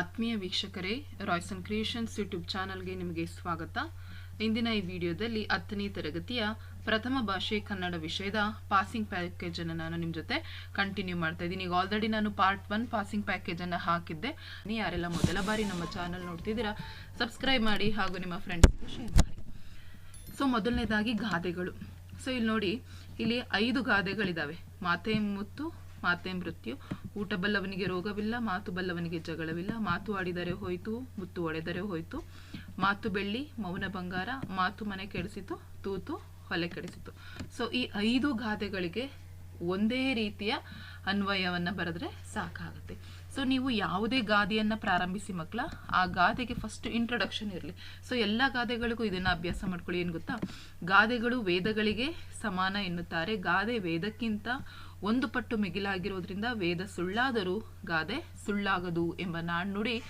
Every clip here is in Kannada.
ಆತ್ಮೀಯ ವೀಕ್ಷಕರೇ ರಾಯ್ಸನ್ ಕ್ರಿಯೇಷನ್ಸ್ ಯೂಟ್ಯೂಬ್ ಚಾನಲ್ಗೆ ನಿಮಗೆ ಸ್ವಾಗತ. ಇಂದಿನ ಈ ವಿಡಿಯೋದಲ್ಲಿ ಹತ್ತನೇ ತರಗತಿಯ ಪ್ರಥಮ ಭಾಷೆ ಕನ್ನಡ ವಿಷಯದ ಪಾಸಿಂಗ್ ಪ್ಯಾಕೇಜ್ ಅನ್ನು ನಾನು ನಿಮ್ಮ ಜೊತೆ ಕಂಟಿನ್ಯೂ ಮಾಡ್ತಾ ಇದ್ದೀನಿ. ಈಗ ಆಲ್ರೆಡಿ ನಾನು ಪಾರ್ಟ್ ಒನ್ ಪಾಸಿಂಗ್ ಪ್ಯಾಕೇಜ್ ಅನ್ನು ಹಾಕಿದ್ದೆ. ನೀವು ಯಾರೆಲ್ಲ ಮೊದಲ ಬಾರಿ ನಮ್ಮ ಚಾನಲ್ ನೋಡ್ತಿದ್ದೀರಾ ಸಬ್ಸ್ಕ್ರೈಬ್ ಮಾಡಿ ಹಾಗೂ ನಿಮ್ಮ ಫ್ರೆಂಡ್ಸ್ಗೆ ಶೇರ್ ಮಾಡಿ. ಸೊ ಮೊದಲನೇದಾಗಿ ಗಾದೆಗಳು. ಸೊ ಇಲ್ಲಿ ನೋಡಿ, ಇಲ್ಲಿ ಐದು ಗಾದೆಗಳಿದ್ದಾವೆ ಮಾತೆ ಮುತ್ತು ಮಾತೆ ಮೃತ್ಯು. ಊಟ ಬಲ್ಲವನಿಗೆ ರೋಗವಿಲ್ಲ, ಮಾತು ಬಲ್ಲವನಿಗೆ ಜಗಳವಿಲ್ಲ. ಮಾತು ಆಡಿದರೆ ಹೋಯ್ತು, ಮುತ್ತು ಒಡೆದರೆ ಹೋಯ್ತು. ಮಾತು ಬೆಳ್ಳಿ, ಮೌನ ಬಂಗಾರ. ಮಾತು ಮನೆ ಕೆಡಿಸಿತು, ತೂತು ಹೊಲೆ ಕೆಡಿಸಿತು. ಸೊ ಈ ಐದು ಗಾದೆಗಳಿಗೆ ಒಂದೇ ರೀತಿಯ ಅನ್ವಯವನ್ನ ಬರೆದ್ರೆ ಸಾಕಾಗುತ್ತೆ. ಸೊ ನೀವು ಯಾವುದೇ ಗಾದೆಯನ್ನ ಪ್ರಾರಂಭಿಸಿ ಮಕ್ಕಳ, ಆ ಗಾದೆಗೆ ಫಸ್ಟ್ ಇಂಟ್ರೊಡಕ್ಷನ್ ಇರಲಿ. ಸೊ ಎಲ್ಲ ಗಾದೆಗಳಿಗೂ ಇದನ್ನ ಅಭ್ಯಾಸ ಮಾಡ್ಕೊಳ್ಳಿ. ಏನು ಗೊತ್ತಾ? ಗಾದೆಗಳು ವೇದಗಳಿಗೆ ಸಮಾನ ಎನ್ನುತ್ತಾರೆ. ಗಾದೆ ವೇದಕ್ಕಿಂತ ಒಂದು ಪಟ್ಟು ಮಿಗಿಲಾಗಿರೋದ್ರಿಂದ ವೇದ ಸುಳ್ಳಾದರೂ ಗಾದೆ ಸುಳ್ಳಾಗದು ಎಂಬ ನಾಣ್ಣುಡಿ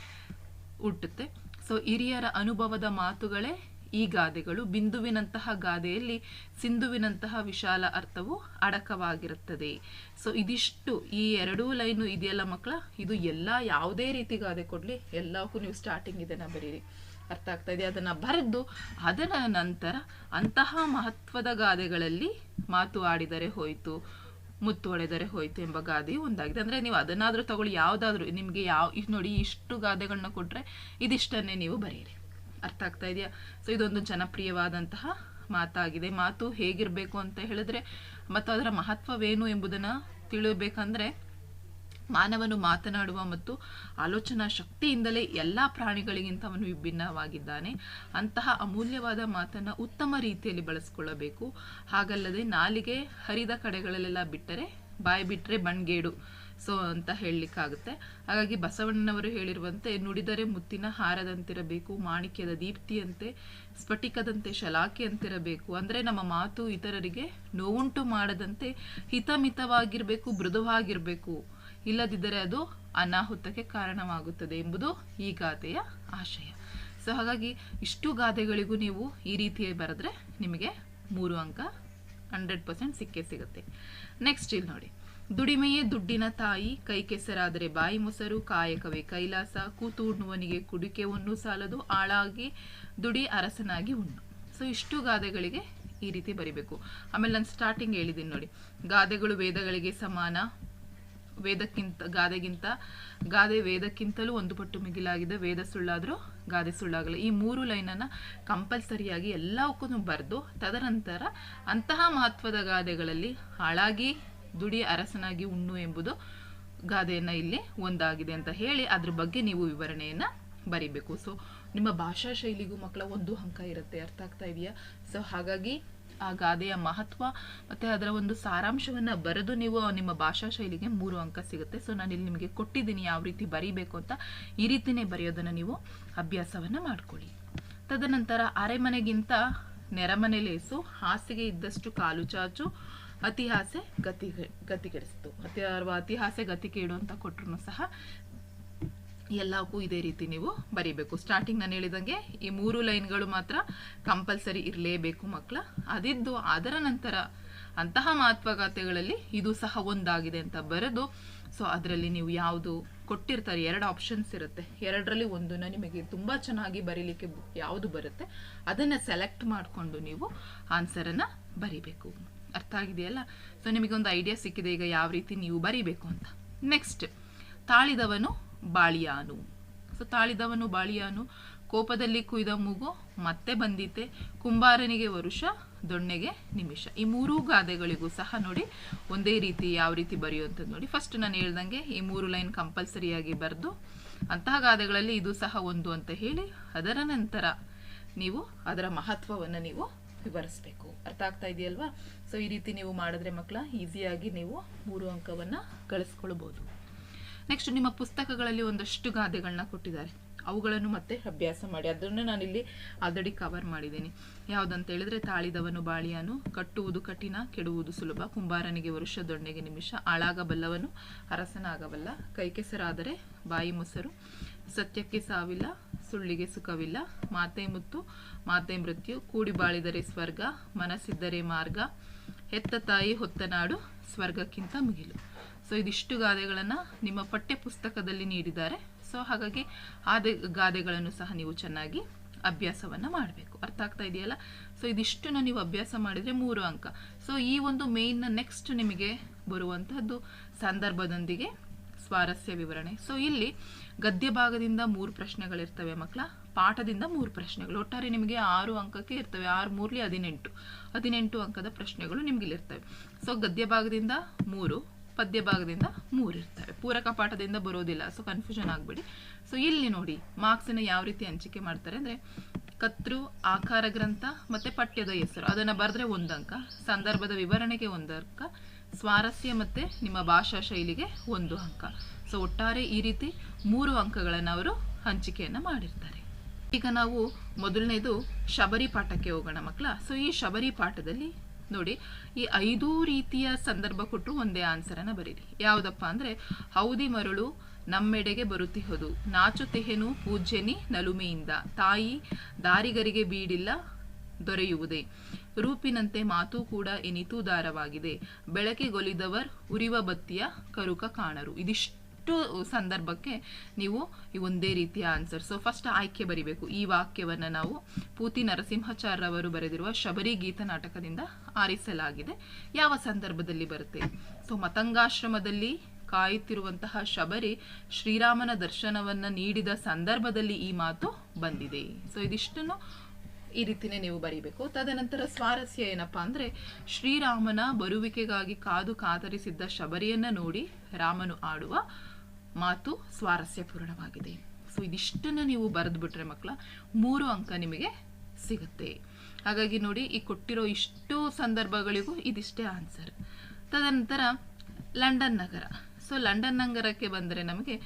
ಹುಟ್ಟುತ್ತೆ. ಸೊ ಹಿರಿಯರ ಅನುಭವದ ಮಾತುಗಳೇ ಈ ಗಾದೆಗಳು. ಬಿಂದುವಿನಂತಹ ಗಾದೆಯಲ್ಲಿ ಸಿಂಧುವಿನಂತಹ ವಿಶಾಲ ಅರ್ಥವು ಅಡಕವಾಗಿರುತ್ತದೆ. ಸೊ ಇದಿಷ್ಟು ಈ ಎರಡೂ ಲೈನು ಇದೆಯಲ್ಲ ಮಕ್ಕಳ? ಇದು ಎಲ್ಲ ಯಾವುದೇ ರೀತಿ ಗಾದೆ ಕೊಡ್ಲಿ, ಎಲ್ಲಕ್ಕೂ ನೀವು ಸ್ಟಾರ್ಟಿಂಗ್ ಇದನ್ನು ಬರೀರಿ. ಅರ್ಥ ಆಗ್ತಾ ಇದೆ? ಅದನ್ನ ಬರೆದು ಅದರ ನಂತರ ಅಂತಹ ಮಹತ್ವದ ಗಾದೆಗಳಲ್ಲಿ ಮಾತು ಆಡಿದರೆ ಹೋಯ್ತು. ಮುತ್ತು ಒಡೆದರೆ ಹೋಯ್ತು ಎಂಬ ಗಾದೆ ಒಂದಾಗಿದೆ. ಅಂದ್ರೆ ನೀವು ಅದನ್ನಾದರೂ ತಗೊಳ್ಳಿ, ಯಾವುದಾದ್ರೂ ನಿಮಗೆ ಯಾವ ಈಗ ನೋಡಿ ಇಷ್ಟು ಗಾದೆಗಳನ್ನ ಕೊಟ್ರೆ ಇದಿಷ್ಟನ್ನೇ ನೀವು ಬರೆಯಿರಿ. ಅರ್ಥ ಆಗ್ತಾ ಇದೆಯಾ? ಸೊ ಇದೊಂದು ಜನಪ್ರಿಯವಾದಂತಹ ಮಾತಾಗಿದೆ. ಮಾತು ಹೇಗಿರಬೇಕು ಅಂತ ಹೇಳಿದ್ರೆ ಮತ್ತು ಅದರ ಮಹತ್ವವೇನು ಎಂಬುದನ್ನ ತಿಳಿಯಬೇಕಂದ್ರೆ ಮಾನವನು ಮಾತನಾಡುವ ಮತ್ತು ಆಲೋಚನಾ ಶಕ್ತಿಯಿಂದಲೇ ಎಲ್ಲ ಪ್ರಾಣಿಗಳಿಗಿಂತ ಅವನು ವಿಭಿನ್ನವಾಗಿದ್ದಾನೆ. ಅಂತಹ ಅಮೂಲ್ಯವಾದ ಮಾತನ್ನು ಉತ್ತಮ ರೀತಿಯಲ್ಲಿ ಬಳಸ್ಕೊಳ್ಳಬೇಕು. ಹಾಗಲ್ಲದೆ ನಾಲಿಗೆ ಹರಿದ ಕಡೆಗಳಲ್ಲೆಲ್ಲ ಬಿಟ್ಟರೆ ಬಾಯಿ ಬಿಟ್ಟರೆ ಬಣ್ಗೇಡು. ಸೊ, ಅಂತ ಹೇಳಲಿಕ್ಕಾಗುತ್ತೆ. ಹಾಗಾಗಿ ಬಸವಣ್ಣನವರು ಹೇಳಿರುವಂತೆ, ನುಡಿದರೆ ಮುತ್ತಿನ ಹಾರದಂತಿರಬೇಕು, ಮಾಣಿಕ್ಯದ ದೀಪ್ತಿಯಂತೆ, ಸ್ಫಟಿಕದಂತೆ ಶಲಾಕೆಯಂತಿರಬೇಕು. ಅಂದರೆ ನಮ್ಮ ಮಾತು ಇತರರಿಗೆ ನೋವುಂಟು ಮಾಡದಂತೆ ಹಿತಮಿತವಾಗಿರಬೇಕು, ಮೃದುವಾಗಿರ್ಬೇಕು. ಇಲ್ಲದಿದ್ದರೆ ಅದು ಅನಾಹುತಕ್ಕೆ ಕಾರಣವಾಗುತ್ತದೆ ಎಂಬುದು ಈ ಗಾದೆಯ ಆಶಯ. ಸೊ ಹಾಗಾಗಿ ಇಷ್ಟು ಗಾದೆಗಳಿಗೂ ನೀವು ಈ ರೀತಿಯಾಗಿ ಬರೆದ್ರೆ ನಿಮಗೆ ಮೂರು ಅಂಕ ಹಂಡ್ರೆಡ್ ಪರ್ಸೆಂಟ್ ಸಿಕ್ಕೇ ಸಿಗುತ್ತೆ. ನೆಕ್ಸ್ಟ್ ಇಲ್ಲಿ ನೋಡಿ. ದುಡಿಮೆಯೇ ದುಡ್ಡಿನ ತಾಯಿ, ಕೈ ಕೆಸರಾದರೆ ಬಾಯಿ ಮೊಸರು, ಕಾಯಕವೇ ಕೈಲಾಸ, ಕೂತು ಉಣ್ಣುವನಿಗೆ ಕುಡಿಕೆ ಉಣ್ಣು ಸಾಲದು ಆಳಾಗಿ ದುಡಿ ಅರಸನಾಗಿ ಉಣ್ಣು. ಸೊ ಇಷ್ಟು ಗಾದೆಗಳಿಗೆ ಈ ರೀತಿ ಬರಿಬೇಕು. ಆಮೇಲೆ ನಾನು ಸ್ಟಾರ್ಟಿಂಗ್ ಹೇಳಿದ್ದೀನಿ ನೋಡಿ. ಗಾದೆಗಳು ವೇದಗಳಿಗೆ ಸಮಾನ ವೇದಕ್ಕಿಂತ, ಗಾದೆಗಿಂತ, ಗಾದೆ ವೇದಕ್ಕಿಂತಲೂ ಒಂದು ಪಟ್ಟು ಮಿಗಿಲಾಗಿದೆ. ವೇದ ಸುಳ್ಳಾದರೂ ಗಾದೆ ಸುಳ್ಳಾಗಲ್ಲ. ಈ ಮೂರು ಲೈನನ್ನು ಕಂಪಲ್ಸರಿಯಾಗಿ ಎಲ್ಲವಕ್ಕೂ ಬರೆದು, ತದನಂತರ ಅಂತಹ ಮಹತ್ವದ ಗಾದೆಗಳಲ್ಲಿ ಹಾಳಾಗಿ ದುಡಿ ಅರಸನಾಗಿ ಉಣ್ಣು ಎಂಬುದು ಗಾದೆಯನ್ನು ಇಲ್ಲಿ ಒಂದಾಗಿದೆ ಅಂತ ಹೇಳಿ ಅದ್ರ ಬಗ್ಗೆ ನೀವು ವಿವರಣೆಯನ್ನು ಬರಿಬೇಕು. ಸೊ ನಿಮ್ಮ ಭಾಷಾ ಶೈಲಿಗೂ ಮಕ್ಕಳ ಒಂದು ಅಂಕ ಇರುತ್ತೆ. ಅರ್ಥ ಆಗ್ತಾ ಇದೆಯಾ? ಸೊ ಹಾಗಾಗಿ ಆ ಗಾದೆಯ ಮಹತ್ವ ಮತ್ತೆ ಅದರ ಒಂದು ಸಾರಾಂಶವನ್ನ ಬರೆದು ನೀವು ನಿಮ್ಮ ಭಾಷಾ ಶೈಲಿಗೆ ಮೂರು ಅಂಕ ಸಿಗುತ್ತೆ. ಸೊ ನಾನು ಇಲ್ಲಿ ನಿಮಗೆ ಕೊಟ್ಟಿದ್ದೀನಿ ಯಾವ ರೀತಿ ಬರೀಬೇಕು ಅಂತ. ಈ ರೀತಿಯೇ ಬರೆಯೋದನ್ನು ನೀವು ಅಭ್ಯಾಸವನ್ನ ಮಾಡ್ಕೊಳ್ಳಿ. ತದನಂತರ ಅರೆಮನೆಗಿಂತ ನೆರಮನೆ ಲೇಸು, ಹಾಸಿಗೆ ಇದ್ದಷ್ಟು ಕಾಲು ಚಾಚು, ಅತಿಹಾಸೆ ಗತಿ ಗತಿಗೆಡಿಸ್ತು. ಅತಿ ಅತಿಹಾಸೆ ಗತಿ ಕೇಡು ಅಂತ ಕೊಟ್ಟರು ಸಹ ಎಲ್ಲಕ್ಕೂ ಇದೇ ರೀತಿ ನೀವು ಬರೀಬೇಕು. ಸ್ಟಾರ್ಟಿಂಗ್ ನಾನು ಹೇಳಿದಂಗೆ ಈ ಮೂರು ಲೈನ್ಗಳು ಮಾತ್ರ ಕಂಪಲ್ಸರಿ ಇರಲೇಬೇಕು ಮಕ್ಕಳ ಅದಿದ್ದು ಅದರ ನಂತರ ಅಂತಹ ಮಹತ್ವಗಾಥೆಗಳಲ್ಲಿ ಇದು ಸಹ ಒಂದಾಗಿದೆ ಅಂತ ಬರೆದು ಸೊ ಅದರಲ್ಲಿ ನೀವು ಯಾವುದು ಕೊಟ್ಟಿರ್ತಾರೆ, ಎರಡು ಆಪ್ಷನ್ಸ್ ಇರುತ್ತೆ. ಎರಡರಲ್ಲಿ ಒಂದನ್ನ ನಿಮಗೆ ತುಂಬ ಚೆನ್ನಾಗಿ ಬರೀಲಿಕ್ಕೆ ಯಾವುದು ಬರುತ್ತೆ, ಅದನ್ನು ಸೆಲೆಕ್ಟ್ ಮಾಡಿಕೊಂಡು ನೀವು ಆನ್ಸರನ್ನು ಬರಿಬೇಕು. ಅರ್ಥ ಆಗಿದೆಯಲ್ಲ? ಸೊ ನಿಮಗೊಂದು ಐಡಿಯಾ ಸಿಕ್ಕಿದೆ, ಈಗ ಯಾವ ರೀತಿ ನೀವು ಬರಿಬೇಕು ಅಂತ. ನೆಕ್ಸ್ಟ್ ತಾಳಿದವನು ಬಾಳಿಯಾನು. ಸೊ ತಾಳಿದವನು ಬಾಳಿಯಾನು. ಕೋಪದಲ್ಲಿ ಕುಯ್ದ ಮೂಗು ಮತ್ತೆ ಬಂದಿತೆ. ಕುಂಬಾರನಿಗೆ ವರುಷ, ದೊಣ್ಣೆಗೆ ನಿಮಿಷ. ಈ ಮೂರೂ ಗಾದೆಗಳಿಗೂ ಸಹ ನೋಡಿ ಒಂದೇ ರೀತಿ ಯಾವ ರೀತಿ ಬರೆಯುವಂಥದ್ದು ನೋಡಿ. ಫಸ್ಟ್ ನಾನು ಹೇಳ್ದಂಗೆ ಈ ಮೂರು ಲೈನ್ ಕಂಪಲ್ಸರಿಯಾಗಿ ಬರೆದು ಅಂತಹ ಗಾದೆಗಳಲ್ಲಿ ಇದು ಸಹ ಒಂದು ಅಂತ ಹೇಳಿ ಅದರ ನಂತರ ನೀವು ಅದರ ಮಹತ್ವವನ್ನು ನೀವು ವಿವರಿಸ್ಬೇಕು. ಅರ್ಥ ಆಗ್ತಾ ಇದೆಯಲ್ವಾ? ಸೊ ಈ ರೀತಿ ನೀವು ಮಾಡಿದ್ರೆ ಮಕ್ಕಳ ಈಸಿಯಾಗಿ ನೀವು ಮೂರು ಅಂಕವನ್ನು ಗಳಿಸ್ಕೊಳ್ಬೋದು. ನೆಕ್ಸ್ಟ್ ನಿಮ್ಮ ಪುಸ್ತಕಗಳಲ್ಲಿ ಒಂದಷ್ಟು ಗಾದೆಗಳನ್ನ ಕೊಟ್ಟಿದ್ದಾರೆ. ಅವುಗಳನ್ನು ಮತ್ತೆ ಅಭ್ಯಾಸ ಮಾಡಿ. ಅದನ್ನು ನಾನಿಲ್ಲಿ ಆಲ್ರೆಡಿ ಕವರ್ ಮಾಡಿದ್ದೀನಿ. ಯಾವುದಂತ ಹೇಳಿದ್ರೆ, ತಾಳಿದವನು ಬಾಳಿಯಾನು. ಕಟ್ಟುವುದು ಕಠಿಣ, ಕೆಡುವುದು ಸುಲಭ. ಕುಂಬಾರನಿಗೆ ವರುಷ, ದೊಣ್ಣೆಗೆ ನಿಮಿಷ. ಆಳಾಗಬಲ್ಲವನು, ಅರಸನಾಗಬಲ್ಲ. ಕೈಕೆಸರಾದರೆ ಬಾಯಿ ಮೊಸರು. ಸತ್ಯಕ್ಕೆ ಸಾವಿಲ್ಲ, ಸುಳ್ಳಿಗೆ ಸುಖವಿಲ್ಲ. ಮಾತೆ ಮುತ್ತು, ಮಾತೆ ಮೃತ್ಯು. ಕೂಡಿ ಬಾಳಿದರೆ ಸ್ವರ್ಗ, ಮನಸ್ಸಿದ್ದರೆ ಮಾರ್ಗ. ಹೆತ್ತ ತಾಯಿ, ಹೊತ್ತ ನಾಡು, ಸ್ವರ್ಗಕ್ಕಿಂತ ಮುಗಿಲು. ಸೊ ಇದಿಷ್ಟು ಗಾದೆಗಳನ್ನು ನಿಮ್ಮ ಪಠ್ಯ ಪುಸ್ತಕದಲ್ಲಿ ನೀಡಿದ್ದಾರೆ. ಸೊ ಹಾಗಾಗಿ ಆದ ಗಾದೆಗಳನ್ನು ಸಹ ನೀವು ಚೆನ್ನಾಗಿ ಅಭ್ಯಾಸವನ್ನು ಮಾಡಬೇಕು. ಅರ್ಥ ಆಗ್ತಾ ಇದೆಯಲ್ಲ? ಸೊ ಇದಿಷ್ಟನ್ನು ನೀವು ಅಭ್ಯಾಸ ಮಾಡಿದರೆ ಮೂರು ಅಂಕ. ಸೊ ಈ ಒಂದು ಮೇಯ್ನ ನೆಕ್ಸ್ಟ್ ನಿಮಗೆ ಬರುವಂತಹದ್ದು ಸಂದರ್ಭದೊಂದಿಗೆ ಸ್ವಾರಸ್ಯ ವಿವರಣೆ. ಸೊ ಇಲ್ಲಿ ಗದ್ಯ ಭಾಗದಿಂದ ಮೂರು ಪ್ರಶ್ನೆಗಳಿರ್ತವೆ ಮಕ್ಕಳ ಪಾಠದಿಂದ ಮೂರು ಪ್ರಶ್ನೆಗಳು. ಒಟ್ಟಾರೆ ನಿಮಗೆ ಆರು ಅಂಕಕ್ಕೆ ಇರ್ತವೆ. ಆರು ಮೂರ್ಲಿ ಹದಿನೆಂಟು. ಹದಿನೆಂಟು ಅಂಕದ ಪ್ರಶ್ನೆಗಳು ನಿಮಗಿಲ್ಲಿರ್ತವೆ. ಸೊ ಗದ್ಯ ಭಾಗದಿಂದ ಮೂರು ಪದ್ಯ ಭಾಗದಿಂದ ಮೂರು ಇರ್ತವೆ. ಪೂರಕ ಪಾಠದಿಂದ ಬರೋದಿಲ್ಲ ಸೊ ಕನ್ಫ್ಯೂಷನ್ ಆಗಬೇಡಿ. ಸೊ ಇಲ್ಲಿ ನೋಡಿ ಮಾರ್ಕ್ಸಿನ ಯಾವ ರೀತಿ ಹಂಚಿಕೆ ಮಾಡ್ತಾರೆ ಅಂದರೆ, ಕತ್ರು, ಆಕಾರ ಗ್ರಂಥ ಮತ್ತು ಪಠ್ಯದ ಹೆಸರು. ಅದನ್ನು ಬರೆದ್ರೆ ಒಂದು ಅಂಕ, ಸಂದರ್ಭದ ವಿವರಣೆಗೆ ಒಂದು ಅಂಕ, ಸ್ವಾರಸ್ಯ ಮತ್ತು ನಿಮ್ಮ ಭಾಷಾ ಶೈಲಿಗೆ ಒಂದು ಅಂಕ. ಸೊ ಒಟ್ಟಾರೆ ಈ ರೀತಿ ಮೂರು ಅಂಕಗಳನ್ನು ಅವರು ಹಂಚಿಕೆಯನ್ನು ಮಾಡಿರ್ತಾರೆ. ಈಗ ನಾವು ಮೊದಲನೇದು ಶಬರಿ ಪಾಠಕ್ಕೆ ಹೋಗೋಣ ಮಕ್ಕಳ. ಸೊ ಈ ಶಬರಿ ಪಾಠದಲ್ಲಿ ನೋಡಿ, ಈ ಐದು ರೀತಿಯ ಸಂದರ್ಭ ಕೊಟ್ಟು ಒಂದೇ ಆನ್ಸರನ್ನು ಬರೀರಿ. ಯಾವುದಪ್ಪ ಅಂದರೆ, ಹೌದಿ ಮರಳು ನಮ್ಮೆಡೆಗೆ ಬರುತ್ತಿಹದು. ನಾಚುತೆಹೆನು ಪೂಜ್ಯನಿ ನಲುಮೆಯಿಂದ. ತಾಯಿ ದಾರಿಗರಿಗೆ ಬೀಡಿಲ್ಲ ದೊರೆಯುವುದೇ. ರೂಪಿನಂತೆ ಮಾತು ಕೂಡ ಎನಿತು ದಾರವಾಗಿದೆ. ಬೆಳಕಿಗೊಲಿದವರ್ ಉರಿವ ಬತ್ತಿಯ ಕರುಕ ಕಾಣರು. ಇದಿಷ್ಟು. ಸಂದರ್ಭಕ್ಕೆ ನೀವು ಈ ಒಂದೇ ರೀತಿಯ ಆನ್ಸರ್ ಸೊ ಫಸ್ಟ್ ಆಯ್ಕೆ ಬರಿಬೇಕು. ಈ ವಾಕ್ಯವನ್ನು ನಾವು ಪೂತಿ ನರಸಿಂಹಾಚಾರ್ಯವರು ಬರೆದಿರುವ ಶಬರಿ ಗೀತ ನಾಟಕದಿಂದ ಆರಿಸಲಾಗಿದೆ. ಯಾವ ಸಂದರ್ಭದಲ್ಲಿ ಬರುತ್ತೆ? ಸೊ ಮತಂಗಾಶ್ರಮದಲ್ಲಿ ಕಾಯುತ್ತಿರುವಂತಹ ಶಬರಿ ಶ್ರೀರಾಮನ ದರ್ಶನವನ್ನ ನೀಡಿದ ಸಂದರ್ಭದಲ್ಲಿ ಈ ಮಾತು ಬಂದಿದೆ. ಸೊ ಇದಿಷ್ಟನ್ನು ಈ ರೀತಿನೇ ನೀವು ಬರೀಬೇಕು. ತದನಂತರ ಸ್ವಾರಸ್ಯ ಏನಪ್ಪಾ ಅಂದ್ರೆ ಶ್ರೀರಾಮನ ಬರುವಿಕೆಗಾಗಿ ಕಾದು ಕಾತರಿಸಿದ್ದ ಶಬರಿಯನ್ನ ನೋಡಿ ರಾಮನು ಆಡುವ ಮಾತು ಸ್ವಾರಸ್ಯಪೂರ್ಣವಾಗಿದೆ ಸೊ ಇದಿಷ್ಟನ್ನು ನೀವು ಬರೆದ್ಬಿಟ್ರೆ ಮಕ್ಕಳ ಮೂರು ಅಂಕ ನಿಮಗೆ ಸಿಗುತ್ತೆ. ಹಾಗಾಗಿ ನೋಡಿ, ಈ ಕೊಟ್ಟಿರೋ ಇಷ್ಟು ಸಂದರ್ಭಗಳಿಗೂ ಇದಿಷ್ಟೇ ಆನ್ಸರ್ ತದನಂತರ ಲಂಡನ್ ನಗರ. ಸೊ ಲಂಡನ್ ನಗರಕ್ಕೆ ಬಂದರೆ ನಮಗೆ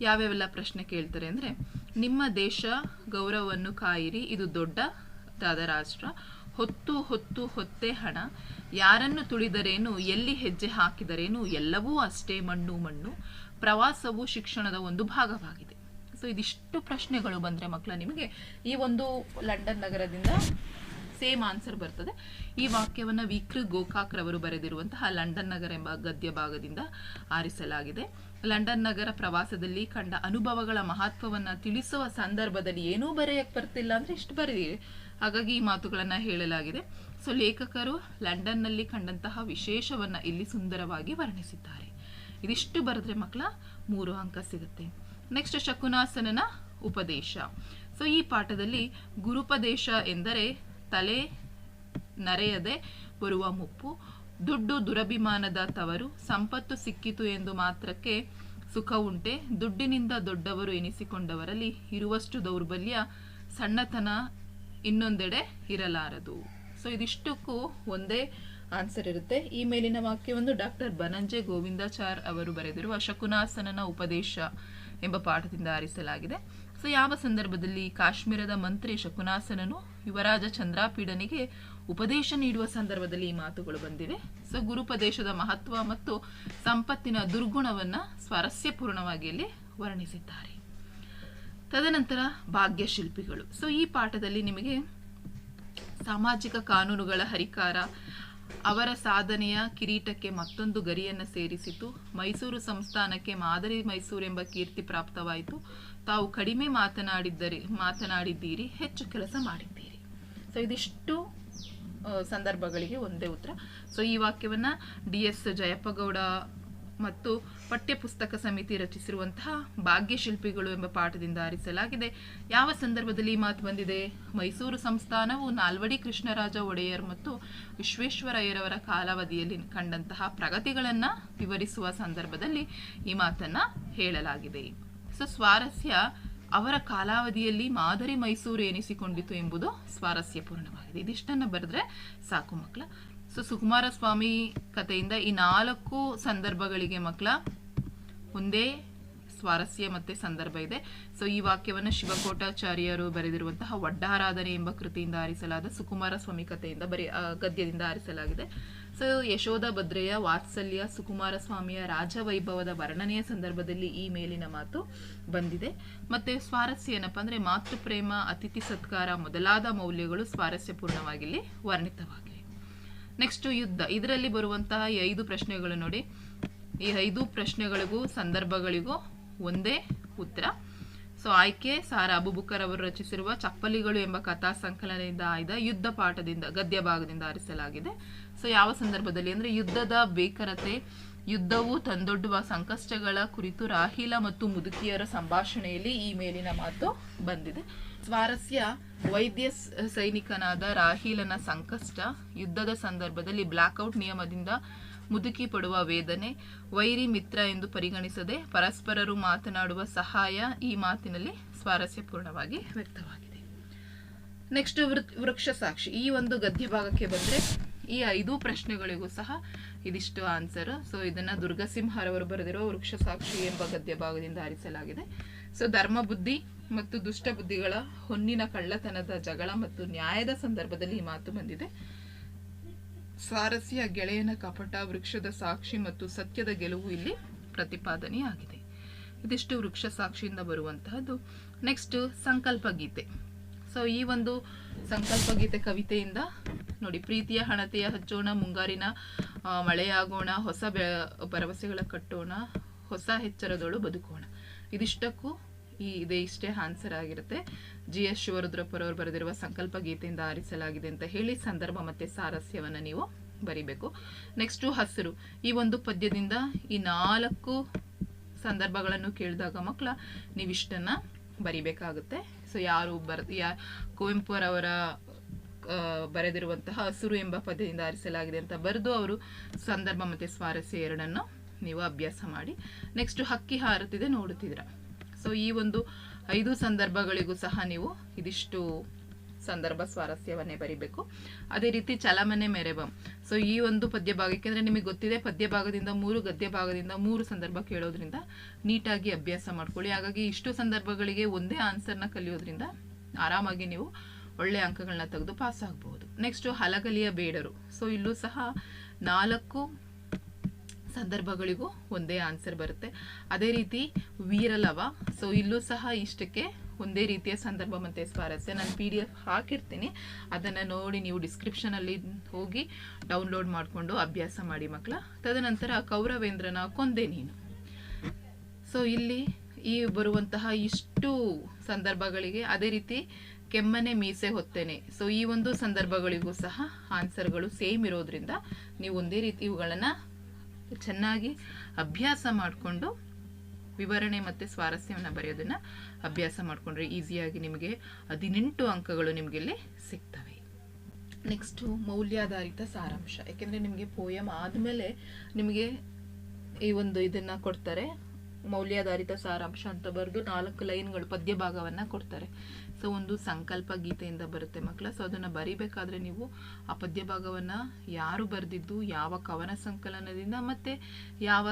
ಯಾವ್ಯಾವೆಲ್ಲ ಪ್ರಶ್ನೆ ಕೇಳ್ತಾರೆ ಅಂದರೆ, ನಿಮ್ಮ ದೇಶ ಗೌರವವನ್ನು ಕಾಯಿರಿ, ಇದು ದೊಡ್ಡದಾದ ರಾಷ್ಟ್ರ. ಹೊತ್ತು ಹೊತ್ತು ಹೊತ್ತೆ ಹಣ. ಯಾರನ್ನು ತುಳಿದರೇನು, ಎಲ್ಲಿ ಹೆಜ್ಜೆ ಹಾಕಿದರೇನು, ಎಲ್ಲವೂ ಅಷ್ಟೇ ಮಣ್ಣು ಮಣ್ಣು. ಪ್ರವಾಸವು ಶಿಕ್ಷಣದ ಒಂದು ಭಾಗವಾಗಿದೆ. ಸೊ ಇದಿಷ್ಟು ಪ್ರಶ್ನೆಗಳು ಬಂದರೆ ಮಕ್ಕಳ ನಿಮಗೆ ಈ ಒಂದು ಲಂಡನ್ ನಗರದಿಂದ ಸೇಮ್ ಆನ್ಸರ್ ಬರ್ತದೆ. ಈ ವಾಕ್ಯವನ್ನು ವಿಕೃ ಗೋಕಾಕ್ ರವರು ಬರೆದಿರುವಂತಹ ಲಂಡನ್ ನಗರ ಎಂಬ ಗದ್ಯ ಭಾಗದಿಂದ ಆರಿಸಲಾಗಿದೆ. ಲಂಡನ್ ನಗರ ಪ್ರವಾಸದಲ್ಲಿ ಕಂಡ ಅನುಭವಗಳ ಮಹತ್ವವನ್ನು ತಿಳಿಸುವ ಸಂದರ್ಭದಲ್ಲಿ ಏನೂ ಬರೆಯಕ್ಕೆ ಬರ್ತಿಲ್ಲ ಅಂದರೆ ಇಷ್ಟು ಬರೆದಿದೆ ಹಾಗಾಗಿ ಈ ಮಾತುಗಳನ್ನು ಹೇಳಲಾಗಿದೆ. ಸೊ ಲೇಖಕರು ಲಂಡನ್ನಲ್ಲಿ ಕಂಡಂತಹ ವಿಶೇಷವನ್ನು ಇಲ್ಲಿ ಸುಂದರವಾಗಿ ವರ್ಣಿಸಿದ್ದಾರೆ. ಇದಿಷ್ಟು ಬರೆದ್ರೆ ಮಕ್ಕಳ ಮೂರು ಅಂಕ ಸಿಗುತ್ತೆ. ನೆಕ್ಸ್ಟ್ ಶಕುನಾಸನನ ಉಪದೇಶ. ಸೊ ಈ ಪಾಠದಲ್ಲಿ ಗುರುಪದೇಶ ಎಂದರೆ ತಲೆ ನರೆಯದೆ ಬರುವ ಮುಪ್ಪು, ದುಡ್ಡು ದುರಭಿಮಾನದ ತವರು, ಸಂಪತ್ತು ಸಿಕ್ಕಿತು ಎಂದು ಮಾತ್ರಕ್ಕೆ ಸುಖ ಉಂಟೆ, ದುಡ್ಡಿನಿಂದ ದೊಡ್ಡವರು ಎನಿಸಿಕೊಂಡವರಲ್ಲಿ ಇರುವಷ್ಟು ದೌರ್ಬಲ್ಯ ಸಣ್ಣತನ ಇನ್ನೊಂದೆಡೆ ಇರಲಾರದು. ಸೊ ಇದಿಷ್ಟಕ್ಕೂ ಒಂದೇ ಆನ್ಸರ್ ಇರುತ್ತೆ. ಈ ಮೇಲಿನ ವಾಕ್ಯವನ್ನು ಡಾಕ್ಟರ್ ಬನಂಜೆ ಗೋವಿಂದಾಚಾರ್ ಅವರು ಬರೆದಿರುವ ಶಕುನಾಸನನ ಉಪದೇಶ ಎಂಬ ಪಾಠದಿಂದ ಆರಿಸಲಾಗಿದೆ. ಸೊ, ಯಾವ ಸಂದರ್ಭದಲ್ಲಿ ಕಾಶ್ಮೀರದ ಮಂತ್ರಿ ಶಕುನಾಸನನು ಯುವರಾಜ ಚಂದ್ರಾಪೀಡನಿಗೆ ಉಪದೇಶ ನೀಡುವ ಸಂದರ್ಭದಲ್ಲಿ ಈ ಮಾತುಗಳು ಬಂದಿವೆ. ಸೊ, ಗುರುಪದೇಶದ ಮಹತ್ವ ಮತ್ತು ಸಂಪತ್ತಿನ ದುರ್ಗುಣವನ್ನ ಸ್ವಾರಸ್ಯಪೂರ್ಣವಾಗಿ ಇಲ್ಲಿ ವರ್ಣಿಸಿದ್ದಾರೆ. ತದನಂತರ ಭಾಗ್ಯಶಿಲ್ಪಿಗಳು. ಸೊ, ಈ ಪಾಠದಲ್ಲಿ ನಿಮಗೆ ಸಾಮಾಜಿಕ ಕಾನೂನುಗಳ ಹರಿಕಾರ ಅವರ ಸಾಧನೆಯ ಕಿರೀಟಕ್ಕೆ ಮತ್ತೊಂದು ಗರಿಯನ್ನು ಸೇರಿಸಿತು. ಮೈಸೂರು ಸಂಸ್ಥಾನಕ್ಕೆ ಮಾದರಿ ಮೈಸೂರು ಎಂಬ ಕೀರ್ತಿ ಪ್ರಾಪ್ತವಾಯಿತು. ತಾವು ಕಡಿಮೆ ಮಾತನಾಡಿದ್ದರೆ, ಮಾತನಾಡಿದ್ದೀರಿ, ಹೆಚ್ಚು ಕೆಲಸ ಮಾಡಿದ್ದೀರಿ. ಸೊ ಇದಿಷ್ಟು ಸಂದರ್ಭಗಳಿಗೆ ಒಂದೇ ಉತ್ತರ. ಸೊ ಈ ವಾಕ್ಯವನ್ನ ಡಿ ಎಸ್ ಜಯಪ್ಪಗೌಡ ಮತ್ತು ಪಠ್ಯಪುಸ್ತಕ ಸಮಿತಿ ರಚಿಸಿರುವಂತಹ ಭಾಗ್ಯಶಿಲ್ಪಿಗಳು ಎಂಬ ಪಾಠದಿಂದ ಆರಿಸಲಾಗಿದೆ. ಯಾವ ಸಂದರ್ಭದಲ್ಲಿ ಮಾತು ಬಂದಿದೆ? ಮೈಸೂರು ಸಂಸ್ಥಾನವು ನಾಲ್ವಡಿ ಕೃಷ್ಣರಾಜ ಒಡೆಯರ್ ಮತ್ತು ವಿಶ್ವೇಶ್ವರಯ್ಯರವರ ಕಾಲಾವಧಿಯಲ್ಲಿ ಕಂಡಂತಹ ಪ್ರಗತಿಗಳನ್ನು ವಿವರಿಸುವ ಸಂದರ್ಭದಲ್ಲಿ ಈ ಮಾತನ್ನ ಹೇಳಲಾಗಿದೆ. ಸೊ, ಸ್ವಾರಸ್ಯ ಅವರ ಕಾಲಾವಧಿಯಲ್ಲಿ ಮಾದರಿ ಮೈಸೂರು ಎನಿಸಿಕೊಂಡಿತು ಎಂಬುದು ಸ್ವಾರಸ್ಯಪೂರ್ಣವಾಗಿದೆ. ಇದಿಷ್ಟನ್ನು ಬರೆದ್ರೆ ಸಾಕು ಮಕ್ಕಳ ಸೊ ಸುಕುಮಾರ ಸ್ವಾಮಿ ಕಥೆಯಿಂದ ಈ ನಾಲ್ಕು ಸಂದರ್ಭಗಳಿಗೆ ಮಕ್ಕಳ ಒಂದೇ ಸ್ವಾರಸ್ಯ ಮತ್ತೆ ಸಂದರ್ಭ ಇದೆ. ಸೊ ಈ ವಾಕ್ಯವನ್ನು ಶಿವಕೋಟಾಚಾರ್ಯರು ಬರೆದಿರುವಂತಹ ವಡ್ಡಾರಾಧನೆ ಎಂಬ ಕೃತಿಯಿಂದ ಆರಿಸಲಾದ ಸುಕುಮಾರ ಸ್ವಾಮಿ ಕಥೆಯಿಂದ ಬರೆ ಆ, ಗದ್ಯದಿಂದ ಆರಿಸಲಾಗಿದೆ. ಸೊ ಯಶೋಧ ಭದ್ರೆಯ ವಾತ್ಸಲ್ಯ ಸುಕುಮಾರ ಸ್ವಾಮಿಯ ರಾಜವೈಭವದ ವರ್ಣನೆಯ ಸಂದರ್ಭದಲ್ಲಿ ಈ ಮೇಲಿನ ಮಾತು ಬಂದಿದೆ. ಮತ್ತೆ ಸ್ವಾರಸ್ಯ ಏನಪ್ಪ ಅಂದರೆ ಮಾತೃ ಪ್ರೇಮ ಅತಿಥಿ ಸತ್ಕಾರ ಮೊದಲಾದ ಮೌಲ್ಯಗಳು ಸ್ವಾರಸ್ಯಪೂರ್ಣವಾಗಿ ಇಲ್ಲಿ ವರ್ಣಿತವಾಗಿವೆ ನೆಕ್ಸ್ಟ್ ಯುದ್ಧ. ಇದರಲ್ಲಿ ಬರುವಂತಹ ಐದು ಪ್ರಶ್ನೆಗಳು ನೋಡಿ. ಈ ಐದು ಪ್ರಶ್ನೆಗಳಿಗೂ, ಸಂದರ್ಭಗಳಿಗೂ ಒಂದೇ ಉತ್ತರ. ಸೊ, ಆಯ್ಕೆ, ಸಾರಾ ಅಬುಬುಕರ್ ಅವರು ರಚಿಸಿರುವ ಚಪ್ಪಲಿಗಳು ಎಂಬ ಕಥಾ ಸಂಕಲನದಿಂದ ಆಯ್ದ ಯುದ್ಧ ಪಾಠದಿಂದ, ಗದ್ಯ ಭಾಗದಿಂದ ಆರಿಸಲಾಗಿದೆ. ಸೊ, ಯಾವ ಸಂದರ್ಭದಲ್ಲಿ? ಅಂದ್ರೆ ಯುದ್ಧದ ಬೇಕರತೆ, ಯುದ್ಧವು ತಂದೊಡ್ಡುವ ಸಂಕಷ್ಟಗಳ ಕುರಿತು ರಾಹಿಲ ಮತ್ತು ಮುದುಕಿಯರ ಸಂಭಾಷಣೆಯಲ್ಲಿ ಈ ಮೇಲಿನ ಮಾತು ಬಂದಿದೆ. ಸ್ವಾರಸ್ಯ ವೈದ್ಯ ಸೈನಿಕನಾದ ರಾಹಿಲನ ಸಂಕಷ್ಟ, ಯುದ್ಧದ ಸಂದರ್ಭದಲ್ಲಿ ಬ್ಲಾಕ್ಔಟ್ ನಿಯಮದಿಂದ ಮುದುಕಿ ಪಡುವ ವೇದನೆ ವೈರಿ ಮಿತ್ರ ಎಂದು ಪರಿಗಣಿಸದೆ ಪರಸ್ಪರರು ಮಾತನಾಡುವ ಸಹಾಯ ಈ ಮಾತಿನಲ್ಲಿ ಸ್ವಾರಸ್ಯಪೂರ್ಣವಾಗಿ ವ್ಯಕ್ತವಾಗಿದೆ. ನೆಕ್ಸ್ಟ್ ವೃಕ್ಷ ಸಾಕ್ಷಿ. ಈ ಒಂದು ಗದ್ಯ ಭಾಗಕ್ಕೆ ಬಂದ್ರೆ ಈ ಐದು ಪ್ರಶ್ನೆಗಳಿಗೂ ಸಹ ಇದಿಷ್ಟು ಆನ್ಸರ್ ಸೊ ಇದನ್ನ ದುರ್ಗಸಿಂಹರವರು ಬರೆದಿರುವ ವೃಕ್ಷ ಸಾಕ್ಷಿ ಎಂಬ ಗದ್ಯ ಭಾಗದಿಂದ ಆರಿಸಲಾಗಿದೆ. ಸೊ ಧರ್ಮ ಬುದ್ಧಿ ಮತ್ತು ದುಷ್ಟ ಬುದ್ಧಿಗಳ ಹೊನ್ನಿನ ಕಳ್ಳತನದ ಜಗಳ ಮತ್ತು ನ್ಯಾಯದ ಸಂದರ್ಭದಲ್ಲಿ ಈ ಮಾತು ಬಂದಿದೆ. ಸ್ವಾರಸ್ಯ ಗೆಳೆಯನ ಕಪಟ, ವೃಕ್ಷದ ಸಾಕ್ಷಿ ಮತ್ತು ಸತ್ಯದ ಗೆಲುವು ಇಲ್ಲಿ ಪ್ರತಿಪಾದನೆಯಾಗಿದೆ. ಇದಿಷ್ಟು ವೃಕ್ಷ ಸಾಕ್ಷಿಯಿಂದ ಬರುವಂತಹದ್ದು. ನೆಕ್ಸ್ಟ್ ಸಂಕಲ್ಪ ಗೀತೆ. ಸೊ ಈ ಒಂದು ಸಂಕಲ್ಪ ಗೀತೆ ಕವಿತೆಯಿಂದ ನೋಡಿ, ಪ್ರೀತಿಯ ಹಣತೆಯ ಹಚ್ಚೋಣ, ಮುಂಗಾರಿನ ಮಳೆಯಾಗೋಣ, ಹೊಸ ಭರವಸೆಗಳ ಕಟ್ಟೋಣ, ಹೊಸ ಎಚ್ಚರದೊಳು ಬದುಕೋಣ. ಇದಿಷ್ಟಕ್ಕೂ ಈ ಇದೆ ಇಷ್ಟೇ ಆನ್ಸರ್ ಆಗಿರುತ್ತೆ. ಜಿ ಎಸ್ ಶಿವರುದ್ರಪ್ಪರವರು ಬರೆದಿರುವ ಸಂಕಲ್ಪ ಗೀತೆಯಿಂದ ಆರಿಸಲಾಗಿದೆ ಅಂತ ಹೇಳಿ ಸಂದರ್ಭ ಮತ್ತೆ ಸಾರಸ್ಯವನ್ನ ನೀವು ಬರಿಬೇಕು. ನೆಕ್ಸ್ಟು ಹಸಿರು. ಈ ಒಂದು ಪದ್ಯದಿಂದ ಈ ನಾಲ್ಕು ಸಂದರ್ಭಗಳನ್ನು ಕೇಳಿದಾಗ ಮಕ್ಕಳ ನೀವಿಷ್ಟನ್ನ ಬರಿಬೇಕಾಗುತ್ತೆ. ಸೊ ಯಾರು ಬರ್, ಯಾ, ಕುವೆಂಪುರವರ ಬರೆದಿರುವಂತಹ ಹಸಿರು ಎಂಬ ಪದ್ಯದಿಂದ ಆರಿಸಲಾಗಿದೆ ಅಂತ ಬರೆದು ಅವರು ಸಂದರ್ಭ ಮತ್ತೆ ಸ್ವಾರಸ್ಯ ಎರಡನ್ನು ನೀವು ಅಭ್ಯಾಸ ಮಾಡಿ. ನೆಕ್ಸ್ಟ್ ಹಕ್ಕಿ ಹಾರುತ್ತಿದೆ ನೋಡುತ್ತಿದ್ದೀರ. ಸೊ ಈ ಒಂದು ಐದು ಸಂದರ್ಭಗಳಿಗೂ ಸಹ ನೀವು ಇದಿಷ್ಟು ಸಂದರ್ಭ ಸ್ವಾರಸ್ಯವನ್ನೇ ಬರಿಬೇಕು. ಅದೇ ರೀತಿ ಚಲಮನೆ ಮೆರೆಬಂ ಸೊ ಈ ಒಂದು ಪದ್ಯ ಭಾಗಕ್ಕೆ ಅಂದರೆ ನಿಮಗೆ ಗೊತ್ತಿದೆ ಪದ್ಯ ಭಾಗದಿಂದ ಮೂರು ಗದ್ಯ ಭಾಗದಿಂದ ಮೂರು ಸಂದರ್ಭ ಕೇಳೋದ್ರಿಂದ ನೀಟಾಗಿ ಅಭ್ಯಾಸ ಮಾಡ್ಕೊಳ್ಳಿ. ಹಾಗಾಗಿ ಇಷ್ಟು ಸಂದರ್ಭಗಳಿಗೆ ಒಂದೇ ಆನ್ಸರ್ನ ಕಲಿಯೋದ್ರಿಂದ ಆರಾಮಾಗಿ ನೀವು ಒಳ್ಳೆ ಅಂಕಗಳನ್ನ ತೆಗೆದು ಪಾಸ್ ಆಗ್ಬೋದು. ನೆಕ್ಸ್ಟು ಹಲಗಲಿಯ ಬೇಡರು. ಸೊ ಇಲ್ಲೂ ಸಹ ನಾಲ್ಕು ಸಂದರ್ಭಗಳಿಗೂ ಒಂದೇ ಆನ್ಸರ್ ಬರುತ್ತೆ. ಅದೇ ರೀತಿ ವೀರಲವ ಸೊ ಇಲ್ಲೂ ಸಹ ಇಷ್ಟಕ್ಕೆ ಒಂದೇ ರೀತಿಯ ಸಂದರ್ಭ ಮತ್ತೆ ಸ್ವಾರಸ್ಯ. ನಾನು ಪಿ ಡಿ ಎಫ್ ಹಾಕಿರ್ತೀನಿ. ಅದನ್ನು ನೋಡಿ ನೀವು ಡಿಸ್ಕ್ರಿಪ್ಷನಲ್ಲಿ ಹೋಗಿ ಡೌನ್ಲೋಡ್ ಮಾಡಿಕೊಂಡು ಅಭ್ಯಾಸ ಮಾಡಿ ಮಕ್ಕಳ ತದನಂತರ ಕೌರವೇಂದ್ರನ ಕೊಂದೆ ನೀನು. ಸೊ ಇಲ್ಲಿ ಈ ಬರುವಂತಹ ಇಷ್ಟು ಸಂದರ್ಭಗಳಿಗೆ ಅದೇ ರೀತಿ ಕೆಮ್ಮನೆ ಮೀಸೆ ಹೊತ್ತೇನೆ. ಸೊ ಈ ಒಂದು ಸಂದರ್ಭಗಳಿಗೂ ಸಹ ಆನ್ಸರ್ಗಳು ಸೇಮ್ ಇರೋದ್ರಿಂದ ನೀವು ಒಂದೇ ರೀತಿ ಇವುಗಳನ್ನ ಚೆನ್ನಾಗಿ ಅಭ್ಯಾಸ ಮಾಡಿಕೊಂಡು ವಿವರಣೆ ಮತ್ತು ಸ್ವಾರಸ್ಯವನ್ನು ಬರೆಯೋದನ್ನು ಅಭ್ಯಾಸ ಮಾಡಿಕೊಂಡ್ರೆ ಈಸಿಯಾಗಿ ನಿಮಗೆ ಹದಿನೆಂಟು ಅಂಕಗಳು ನಿಮಗೆ ಇಲ್ಲಿ ಸಿಗ್ತವೆ. ನೆಕ್ಸ್ಟು ಮೌಲ್ಯಾಧಾರಿತ ಸಾರಾಂಶ. ಯಾಕೆಂದರೆ ನಿಮಗೆ ಪೋಯಮ್ ಆದಮೇಲೆ ನಿಮಗೆ ಈ ಒಂದು ಇದನ್ನು ಕೊಡ್ತಾರೆ. ಮೌಲ್ಯಾಧಾರಿತ ಸಾರಾಂಶ ಅಂತ ಬರೆದು ನಾಲ್ಕು ಲೈನ್ಗಳು ಪದ್ಯ ಭಾಗವನ್ನು ಕೊಡ್ತಾರೆ. ಸೊ ಒಂದು ಸಂಕಲ್ಪ ಗೀತೆಯಿಂದ ಬರುತ್ತೆ ಮಕ್ಕಳ. ಸೊ ಅದನ್ನು ಬರಿಬೇಕಾದ್ರೆ ನೀವು ಆ ಪದ್ಯ ಭಾಗವನ್ನು ಯಾರು ಬರೆದಿದ್ದು, ಯಾವ ಕವನ ಸಂಕಲನದಿಂದ ಮತ್ತು ಯಾವ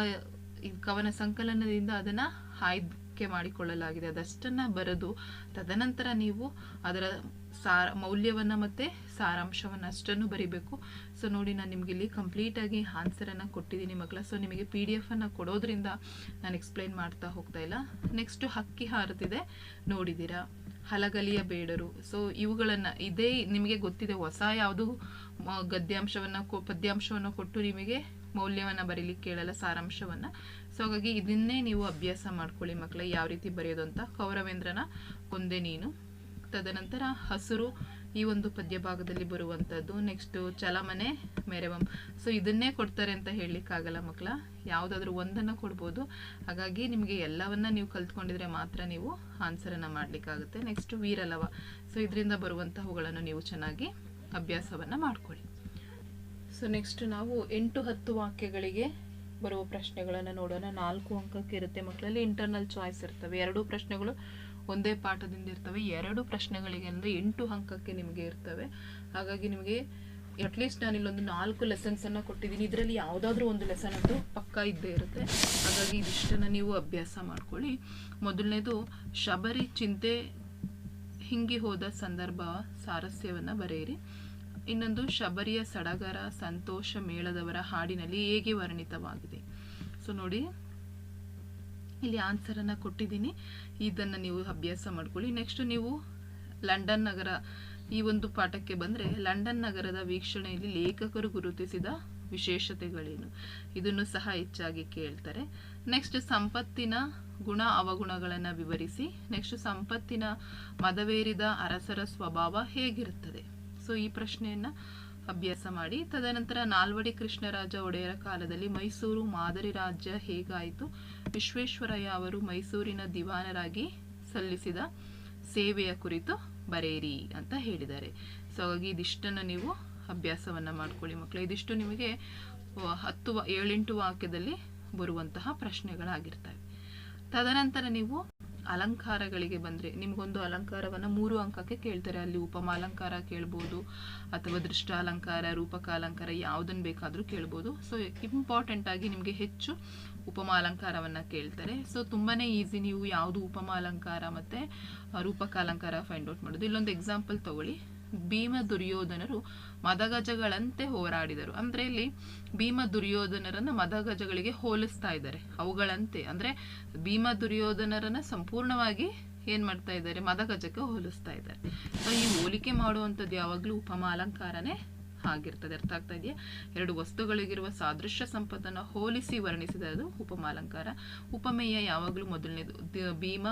ಕವನ ಸಂಕಲನದಿಂದ ಅದನ್ನು ಆಯ್ಕೆ ಮಾಡಿಕೊಳ್ಳಲಾಗಿದೆ. ಅದಷ್ಟನ್ನು ಬರೆದು ತದನಂತರ ನೀವು ಅದರ ಸಾರ, ಮೌಲ್ಯವನ್ನು ಮತ್ತು ಸಾರಾಂಶವನ್ನು ಅಷ್ಟನ್ನು ಬರಿಬೇಕು. ಸೊ ನೋಡಿ ನಾನು ನಿಮಗೆ ಇಲ್ಲಿ ಕಂಪ್ಲೀಟಾಗಿ ಆನ್ಸರನ್ನು ಕೊಟ್ಟಿದ್ದೀನಿ ಮಕ್ಕಳ. ಸೊ ನಿಮಗೆ ಪಿ ಡಿ ಎಫನ್ನು ಕೊಡೋದ್ರಿಂದ ನಾನು ಎಕ್ಸ್ಪ್ಲೈನ್ ಮಾಡ್ತಾ ಹೋಗ್ತಾ ಇಲ್ಲ. ನೆಕ್ಸ್ಟು ಹಕ್ಕಿ ಹಾರುತ್ತಿದೆ ನೋಡಿದ್ದೀರಾ ಹಲಗಲಿಯ ಬೇಡರು. ಸೊ ಇವುಗಳನ್ನ ಇದೇ ನಿಮಗೆ ಗೊತ್ತಿದೆ, ಹೊಸ ಯಾವುದು ಗದ್ಯಾಂಶವನ್ನ ಪದ್ಯಾಂಶವನ್ನ ಕೊಟ್ಟು ನಿಮಗೆ ಮೌಲ್ಯವನ್ನ ಬರೀಲಿಕ್ಕೆ ಕೇಳಲ್ಲ, ಸಾರಾಂಶವನ್ನ. ಸೊ ಹಾಗಾಗಿ ಇದನ್ನೇ ನೀವು ಅಭ್ಯಾಸ ಮಾಡ್ಕೊಳ್ಳಿ ಮಕ್ಕಳ ಯಾವ ರೀತಿ ಬರೆಯೋದು ಅಂತ. ಕೌರವೇಂದ್ರನ ಒಂದೇ ನೀನು. ತದನಂತರ ಹಸುರು ಈ ಒಂದು ಪದ್ಯ ಭಾಗದಲ್ಲಿ ಬರುವಂಥದ್ದು. ನೆಕ್ಸ್ಟು ಚಲಮನೆ, ಮೆರವಂ. ಸೊ ಇದನ್ನೇ ಕೊಡ್ತಾರೆ ಅಂತ ಹೇಳಲಿಕ್ಕಾಗಲ್ಲ ಮಕ್ಕಳ. ಯಾವುದಾದ್ರೂ ಒಂದನ್ನು ಕೊಡ್ಬೋದು. ಹಾಗಾಗಿ ನಿಮಗೆ ಎಲ್ಲವನ್ನ ನೀವು ಕಲ್ತ್ಕೊಂಡಿದ್ರೆ ಮಾತ್ರ ನೀವು ಆನ್ಸರನ್ನು ಮಾಡಲಿಕ್ಕಾಗುತ್ತೆ. ನೆಕ್ಸ್ಟ್ ವೀರಲವ. ಸೊ ಇದರಿಂದ ಬರುವಂತಹವುಗಳನ್ನು ನೀವು ಚೆನ್ನಾಗಿ ಅಭ್ಯಾಸವನ್ನು ಮಾಡ್ಕೊಳ್ಳಿ. ಸೊ ನೆಕ್ಸ್ಟ್ ನಾವು ಎಂಟು ಹತ್ತು ವಾಕ್ಯಗಳಿಗೆ ಬರುವ ಪ್ರಶ್ನೆಗಳನ್ನು ನೋಡೋಣ. ನಾಲ್ಕು ಅಂಕಕ್ಕೆ ಇರುತ್ತೆ ಮಕ್ಕಳಲ್ಲಿ. ಇಂಟರ್ನಲ್ ಚಾಯ್ಸ್ ಇರ್ತವೆ. ಎರಡೂ ಪ್ರಶ್ನೆಗಳು ಒಂದೇ ಪಾಠದಿಂದ ಇರ್ತವೆ. ಎರಡು ಪ್ರಶ್ನೆಗಳಿಗೆ ಅಂದರೆ ಎಂಟು ಅಂಕಕ್ಕೆ ನಿಮಗೆ ಇರ್ತವೆ. ಹಾಗಾಗಿ ನಿಮಗೆ ಅಟ್ಲೀಸ್ಟ್ ನಾನು ಇಲ್ಲೊಂದು ನಾಲ್ಕು ಲೆಸನ್ಸನ್ನು ಕೊಟ್ಟಿದ್ದೀನಿ. ಇದರಲ್ಲಿ ಯಾವುದಾದ್ರೂ ಒಂದು ಲೆಸನ್ ಅದು ಪಕ್ಕ ಇದ್ದೇ ಇರುತ್ತೆ. ಹಾಗಾಗಿ ಇದಿಷ್ಟನ್ನು ನೀವು ಅಭ್ಯಾಸ ಮಾಡ್ಕೊಳ್ಳಿ. ಮೊದಲನೇದು, ಶಬರಿ ಚಿಂತೆ ಹಿಂಗಿ ಹೋದ ಸಂದರ್ಭ ಸಾರಸ್ಯವನ್ನ ಬರೆಯಿರಿ. ಇನ್ನೊಂದು, ಶಬರಿಯ ಸಡಗರ, ಸಂತೋಷ ಮೇಳದವರ ಹಾಡಿನಲ್ಲಿ ಹೇಗೆ ವರ್ಣಿತವಾಗಿದೆ. ಸೊ ನೋಡಿ ಇಲ್ಲಿ ಆನ್ಸರನ್ನು ಕೊಟ್ಟಿದ್ದೀನಿ. ಇದನ್ನು ನೀವು ಅಭ್ಯಾಸ ಮಾಡ್ಕೊಳ್ಳಿ. ನೆಕ್ಸ್ಟ್ ನೀವು ಲಂಡನ್ ನಗರ ಈ ಒಂದು ಪಾಠಕ್ಕೆ ಬಂದರೆ ಲಂಡನ್ ನಗರದ ವೀಕ್ಷಣೆಯಲ್ಲಿ ಲೇಖಕರು ಗುರುತಿಸಿದ ವಿಶೇಷತೆಗಳೇನು? ಇದನ್ನು ಸಹ ಹೆಚ್ಚಾಗಿ ಕೇಳ್ತಾರೆ. ನೆಕ್ಸ್ಟ್ ಸಂಪತ್ತಿನ ಗುಣ ಅವಗುಣಗಳನ್ನು ವಿವರಿಸಿ. ನೆಕ್ಸ್ಟ್ ಸಂಪತ್ತಿನ ಮದವೇರಿದ ಅರಸರ ಸ್ವಭಾವ ಹೇಗಿರುತ್ತದೆ? ಸೊ ಈ ಪ್ರಶ್ನೆಯನ್ನ ಅಭ್ಯಾಸ ಮಾಡಿ, ತದನಂತರ ನಾಲ್ವಡಿ ಕೃಷ್ಣರಾಜ ಒಡೆಯರ ಕಾಲದಲ್ಲಿ ಮೈಸೂರು ಮಾದರಿ ರಾಜ್ಯ ಹೇಗಾಯಿತು? ವಿಶ್ವೇಶ್ವರಯ್ಯ ಅವರು ಮೈಸೂರಿನ ದಿವಾನರಾಗಿ ಸಲ್ಲಿಸಿದ ಸೇವೆಯ ಕುರಿತು ಬರೆಯಿರಿ ಅಂತ ಹೇಳಿದ್ದಾರೆ. ಸೊ, ಹಾಗಾಗಿ ಇದಿಷ್ಟನ್ನು ನೀವು ಅಭ್ಯಾಸವನ್ನು ಮಾಡ್ಕೊಳ್ಳಿ ಮಕ್ಕಳು. ಇದಿಷ್ಟು ನಿಮಗೆ ಹತ್ತು ಏಳೆಂಟು ವಾಕ್ಯದಲ್ಲಿ ಬರುವಂತಹ ಪ್ರಶ್ನೆಗಳಾಗಿರ್ತವೆ. ತದನಂತರ ನೀವು ಅಲಂಕಾರಗಳಿಗೆ ಬಂದರೆ ನಿಮಗೊಂದು ಅಲಂಕಾರವನ್ನು ಮೂರು ಅಂಕಕ್ಕೆ ಕೇಳ್ತಾರೆ. ಅಲ್ಲಿ ಉಪಮಾಲಂಕಾರ ಕೇಳ್ಬೋದು, ಅಥವಾ ದೃಷ್ಟಾಲಂಕಾರ ರೂಪಕಾಲಂಕಾರ ಯಾವುದನ್ನು ಬೇಕಾದರೂ ಕೇಳ್ಬೋದು. ಸೊ ಇಂಪಾರ್ಟೆಂಟ್ ಆಗಿ ನಿಮಗೆ ಹೆಚ್ಚು ಉಪಮಾಲಂಕಾರವನ್ನು ಕೇಳ್ತಾರೆ. ಸೊ ತುಂಬಾ ಈಸಿ ನೀವು ಯಾವುದು ಉಪಮಾಲಂಕಾರ ಮತ್ತು ರೂಪಕಾಲಂಕಾರ ಫೈಂಡ್ ಔಟ್ ಮಾಡೋದು. ಇಲ್ಲೊಂದು ಎಕ್ಸಾಂಪಲ್ ತಗೊಳ್ಳಿ. ಭೀಮ ದುರ್ಯೋಧನರು ಮದಗಜಗಳಂತೆ ಹೋರಾಡಿದರು. ಅಂದ್ರೆ ಇಲ್ಲಿ ಭೀಮ ದುರ್ಯೋಧನರನ್ನ ಮದಗಜಗಳಿಗೆ ಹೋಲಿಸ್ತಾ ಇದ್ದಾರೆ. ಅವುಗಳಂತೆ ಅಂದ್ರೆ ಭೀಮ ದುರ್ಯೋಧನರನ್ನ ಸಂಪೂರ್ಣವಾಗಿ ಏನ್ ಮಾಡ್ತಾ ಇದ್ದಾರೆ? ಮದಗಜಕ್ಕೆ ಹೋಲಿಸ್ತಾ ಇದ್ದಾರೆ. ಸೊ ಈ ಹೋಲಿಕೆ ಮಾಡುವಂಥದ್ದು ಯಾವಾಗಲೂ ಉಪಮಾಲಂಕಾರನೇ ಆಗಿರ್ತದೆ. ಅರ್ಥ ಆಗ್ತಾ ಇದೆಯಾ? ಎರಡು ವಸ್ತುಗಳಿಗಿರುವ ಸಾದೃಶ್ಯ ಸಂಪತ್ತನ್ನು ಹೋಲಿಸಿ ವರ್ಣಿಸಿದ ಅದು ಉಪಮಾಲಂಕಾರ ಉಪಮೇಯ ಯಾವಾಗಲೂ ಮೊದಲನೇದು ಭೀಮ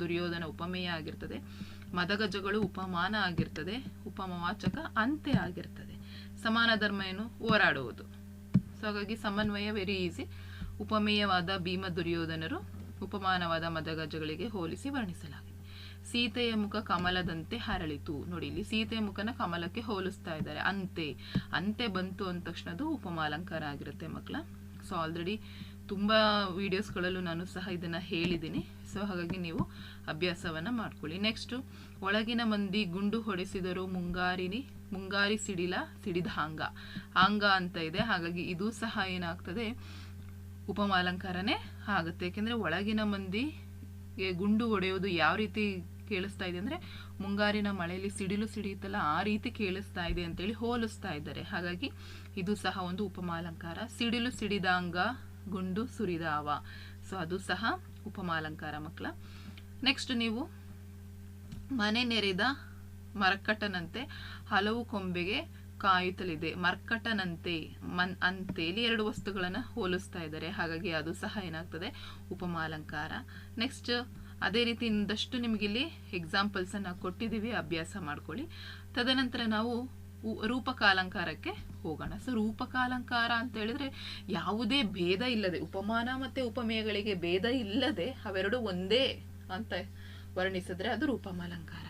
ದುರ್ಯೋಧನ ಉಪಮೇಯ ಆಗಿರ್ತದೆ. ಮದಗಜಗಳು ಉಪಮಾನ ಆಗಿರ್ತದೆ, ಉಪಮವಾಚಕ ಅಂತೆ ಆಗಿರ್ತದೆ. ಸಮಾನ ಧರ್ಮ ಏನು? ಹೋರಾಡುವುದು. ಸೊ ಹಾಗಾಗಿ ಸಮನ್ವಯ ವೆರಿ ಈಸಿ ಉಪಮೇಯವಾದ ಭೀಮ ದುರ್ಯೋಧನರು ಉಪಮಾನವಾದ ಮದಗಜಗಳಿಗೆ ಹೋಲಿಸಿ ವರ್ಣಿಸಲಾಗಿದೆ. ಸೀತೆಯ ಮುಖ ಕಮಲದಂತೆ ಹರಳಿತು. ನೋಡಿ, ಇಲ್ಲಿ ಸೀತೆಯ ಮುಖನ ಕಮಲಕ್ಕೆ ಹೋಲಿಸ್ತಾ ಇದ್ದಾರೆ. ಅಂತೆ ಅಂತೆ ಬಂತು ಅಂದ ತಕ್ಷಣ ಅದು ಉಪಮಾಲಂಕಾರ ಆಗಿರುತ್ತೆ ಮಕ್ಕಳ. ಸೊ ಆಲ್ರೆಡಿ ತುಂಬ ವೀಡಿಯೋಸ್ಗಳಲ್ಲೂ ನಾನು ಸಹ ಇದನ್ನು ಹೇಳಿದ್ದೀನಿ. ಸೊ ಹಾಗಾಗಿ ನೀವು ಅಭ್ಯಾಸವನ್ನು ಮಾಡ್ಕೊಳ್ಳಿ. ನೆಕ್ಸ್ಟು ಒಳಗಿನ ಮಂದಿ ಗುಂಡು ಹೊಡೆಸಿದರು ಮುಂಗಾರಿನಿ, ಮುಂಗಾರಿ ಸಿಡಿಲ ಸಿಡಿದ ಹಾಂಗ. ಹಾಂಗ ಅಂತ ಇದೆ. ಹಾಗಾಗಿ ಇದು ಸಹ ಏನಾಗ್ತದೆ? ಉಪಮಾಲಂಕಾರನೇ ಆಗುತ್ತೆ. ಏಕೆಂದರೆ ಒಳಗಿನ ಮಂದಿಗೆ ಗುಂಡು ಹೊಡೆಯೋದು ಯಾವ ರೀತಿ ಕೇಳಿಸ್ತಾ ಇದೆ ಅಂದರೆ, ಮುಂಗಾರಿನ ಮಳೆಯಲ್ಲಿ ಸಿಡಿಲು ಸಿಡಿಯುತ್ತಲ್ಲ ಆ ರೀತಿ ಕೇಳಿಸ್ತಾ ಇದೆ ಅಂತೇಳಿ ಹೋಲಿಸ್ತಾ ಇದ್ದಾರೆ. ಹಾಗಾಗಿ ಇದು ಸಹ ಒಂದು ಉಪಮಾಲಂಕಾರ. ಸಿಡಿಲು ಸಿಡಿದಾಂಗ ಗುಂಡು ಸುರಿದಾವ. ಸೊ ಅದು ಸಹ ಉಪಮಾಲಂಕಾರ ಮಕ್ಕಳ. ನೆಕ್ಸ್ಟ್ ನೀವು ಮನೆ ನೆರೆದ ಮರಕಟ್ಟನಂತೆ ಹಲವು ಕೊಂಬೆಗೆ ಕಾಯುತ್ತಲಿದೆ. ಮರ್ಕಟನಂತೆ, ಮನ್, ಅಂತೇಲಿ ಎರಡು ವಸ್ತುಗಳನ್ನು ಹೋಲಿಸ್ತಾ ಇದ್ದಾರೆ. ಹಾಗಾಗಿ ಅದು ಸಹ ಏನಾಗ್ತದೆ? ಉಪಮಾಲಂಕಾರ. ನೆಕ್ಸ್ಟ್ ಅದೇ ರೀತಿ ಇಂದಷ್ಟು ನಿಮಗಿಲ್ಲಿ ಎಕ್ಸಾಂಪಲ್ಸನ್ನು ಕೊಟ್ಟಿದ್ದೀವಿ. ಅಭ್ಯಾಸ ಮಾಡ್ಕೊಳ್ಳಿ. ತದನಂತರ ನಾವು ರೂಪಕಾಲಂಕಾರಕ್ಕೆ ಹೋಗೋಣ. ಸೊ ರೂಪಕಾಲಂಕಾರ ಅಂತ ಹೇಳಿದ್ರೆ ಯಾವುದೇ ಭೇದ ಇಲ್ಲದೆ, ಉಪಮಾನ ಮತ್ತೆ ಉಪಮೇಯಗಳಿಗೆ ಭೇದ ಇಲ್ಲದೆ ಅವೆರಡು ಒಂದೇ ಅಂತ ವರ್ಣಿಸಿದ್ರೆ ಅದು ರೂಪಮಾಲಂಕಾರ.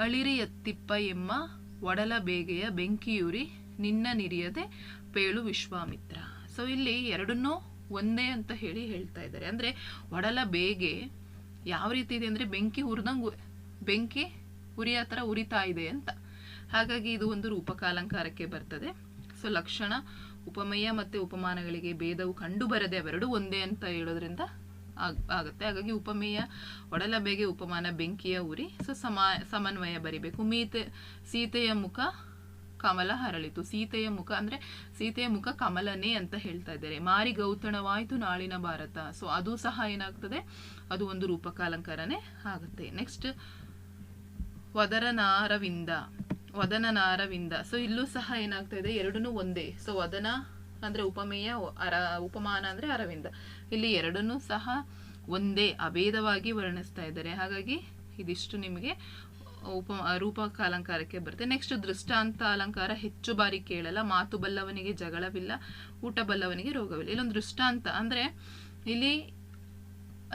ಅಳಿರಿ ಎತ್ತಿಪ್ಪ ಎಮ್ಮ, ಒಡಲ ಬೇಗೆಯ ಬೆಂಕಿಯೂರಿ, ನಿನ್ನ ನಿರಿಯದೆ ಪೇಳು ವಿಶ್ವಾಮಿತ್ರ. ಸೊ ಇಲ್ಲಿ ಎರಡನ್ನೂ ಒಂದೇ ಅಂತ ಹೇಳಿ ಹೇಳ್ತಾ ಇದ್ದಾರೆ. ಅಂದ್ರೆ ಒಡಲ ಬೇಗೆ ಯಾವ ರೀತಿ ಇದೆ ಅಂದ್ರೆ ಬೆಂಕಿ ಉರಿದಂಗೆ, ಬೆಂಕಿ ಉರಿಯ ಥರ ಉರಿತಾ ಇದೆ ಅಂತ. ಹಾಗಾಗಿ ಇದು ಒಂದು ರೂಪಕಾಲಂಕಾರಕ್ಕೆ ಬರ್ತದೆ. ಸೊ, ಲಕ್ಷಣ, ಉಪಮೇಯ ಮತ್ತೆ ಉಪಮಾನಗಳಿಗೆ ಭೇದವು ಕಂಡು ಬರದೆ ಅವೆರಡು ಒಂದೇ ಅಂತ ಹೇಳೋದ್ರಿಂದ ಆಗ್- ಆಗುತ್ತೆ. ಹಾಗಾಗಿ ಉಪಮೇಯ, ಒಡಲಬೆಗೆ ಉಪಮಾನ, ಬೆಂಕಿಯ ಉರಿ, ಸೊ, ಸಮ, ಸಮನ್ವಯ ಬರಿಬೇಕು. ಮೀತೆ, ಸೀತೆಯ ಮುಖ ಕಮಲ ಹರಳಿತು. ಸೀತೆಯ ಮುಖ ಅಂದ್ರೆ ಸೀತೆಯ ಮುಖ ಕಮಲನೇ ಅಂತ ಹೇಳ್ತಾ ಇದ್ದಾರೆ. ಮಾರಿ ಗೌತಣವಾಯ್ತು ನಾಳಿನ ಭಾರತ. ಸೊ, ಅದು ಸಹ ಏನಾಗ್ತದೆ? ಅದು ಒಂದು ರೂಪಕಾಲಂಕಾರನೇ ಆಗುತ್ತೆ. ನೆಕ್ಸ್ಟ್, ವದರನಾರವಿಂದ. ವದನನಾರವಿಂದ ಸೊ ಇಲ್ಲೂ ಸಹ ಏನಾಗ್ತಾ ಇದೆ ಎರಡೂ ಒಂದೇ. ಸೊ ವದನ ಅಂದ್ರೆ ಉಪಮೇಯ, ಅರ, ಉಪಮಾನ ಅಂದ್ರೆ ಅರವಿಂದ. ಇಲ್ಲಿ ಎರಡನ್ನೂ ಸಹ ಒಂದೇ, ಅಭೇದವಾಗಿ ವರ್ಣಿಸ್ತಾ ಇದ್ದಾರೆ. ಹಾಗಾಗಿ ಇದಿಷ್ಟು ನಿಮಗೆ ಉಪ ರೂಪಕಾಲಂಕಾರಕ್ಕೆ ಬರುತ್ತೆ. ನೆಕ್ಸ್ಟ್ ದೃಷ್ಟಾಂತ ಅಲಂಕಾರ ಹೆಚ್ಚು ಬಾರಿ ಕೇಳಲ್ಲ. ಮಾತು ಬಲ್ಲವನಿಗೆ ಜಗಳವಿಲ್ಲ, ಊಟ ಬಲ್ಲವನಿಗೆ ರೋಗವಿಲ್ಲ. ಇಲ್ಲೊಂದು ದೃಷ್ಟಾಂತ ಅಂದ್ರೆ ಇಲ್ಲಿ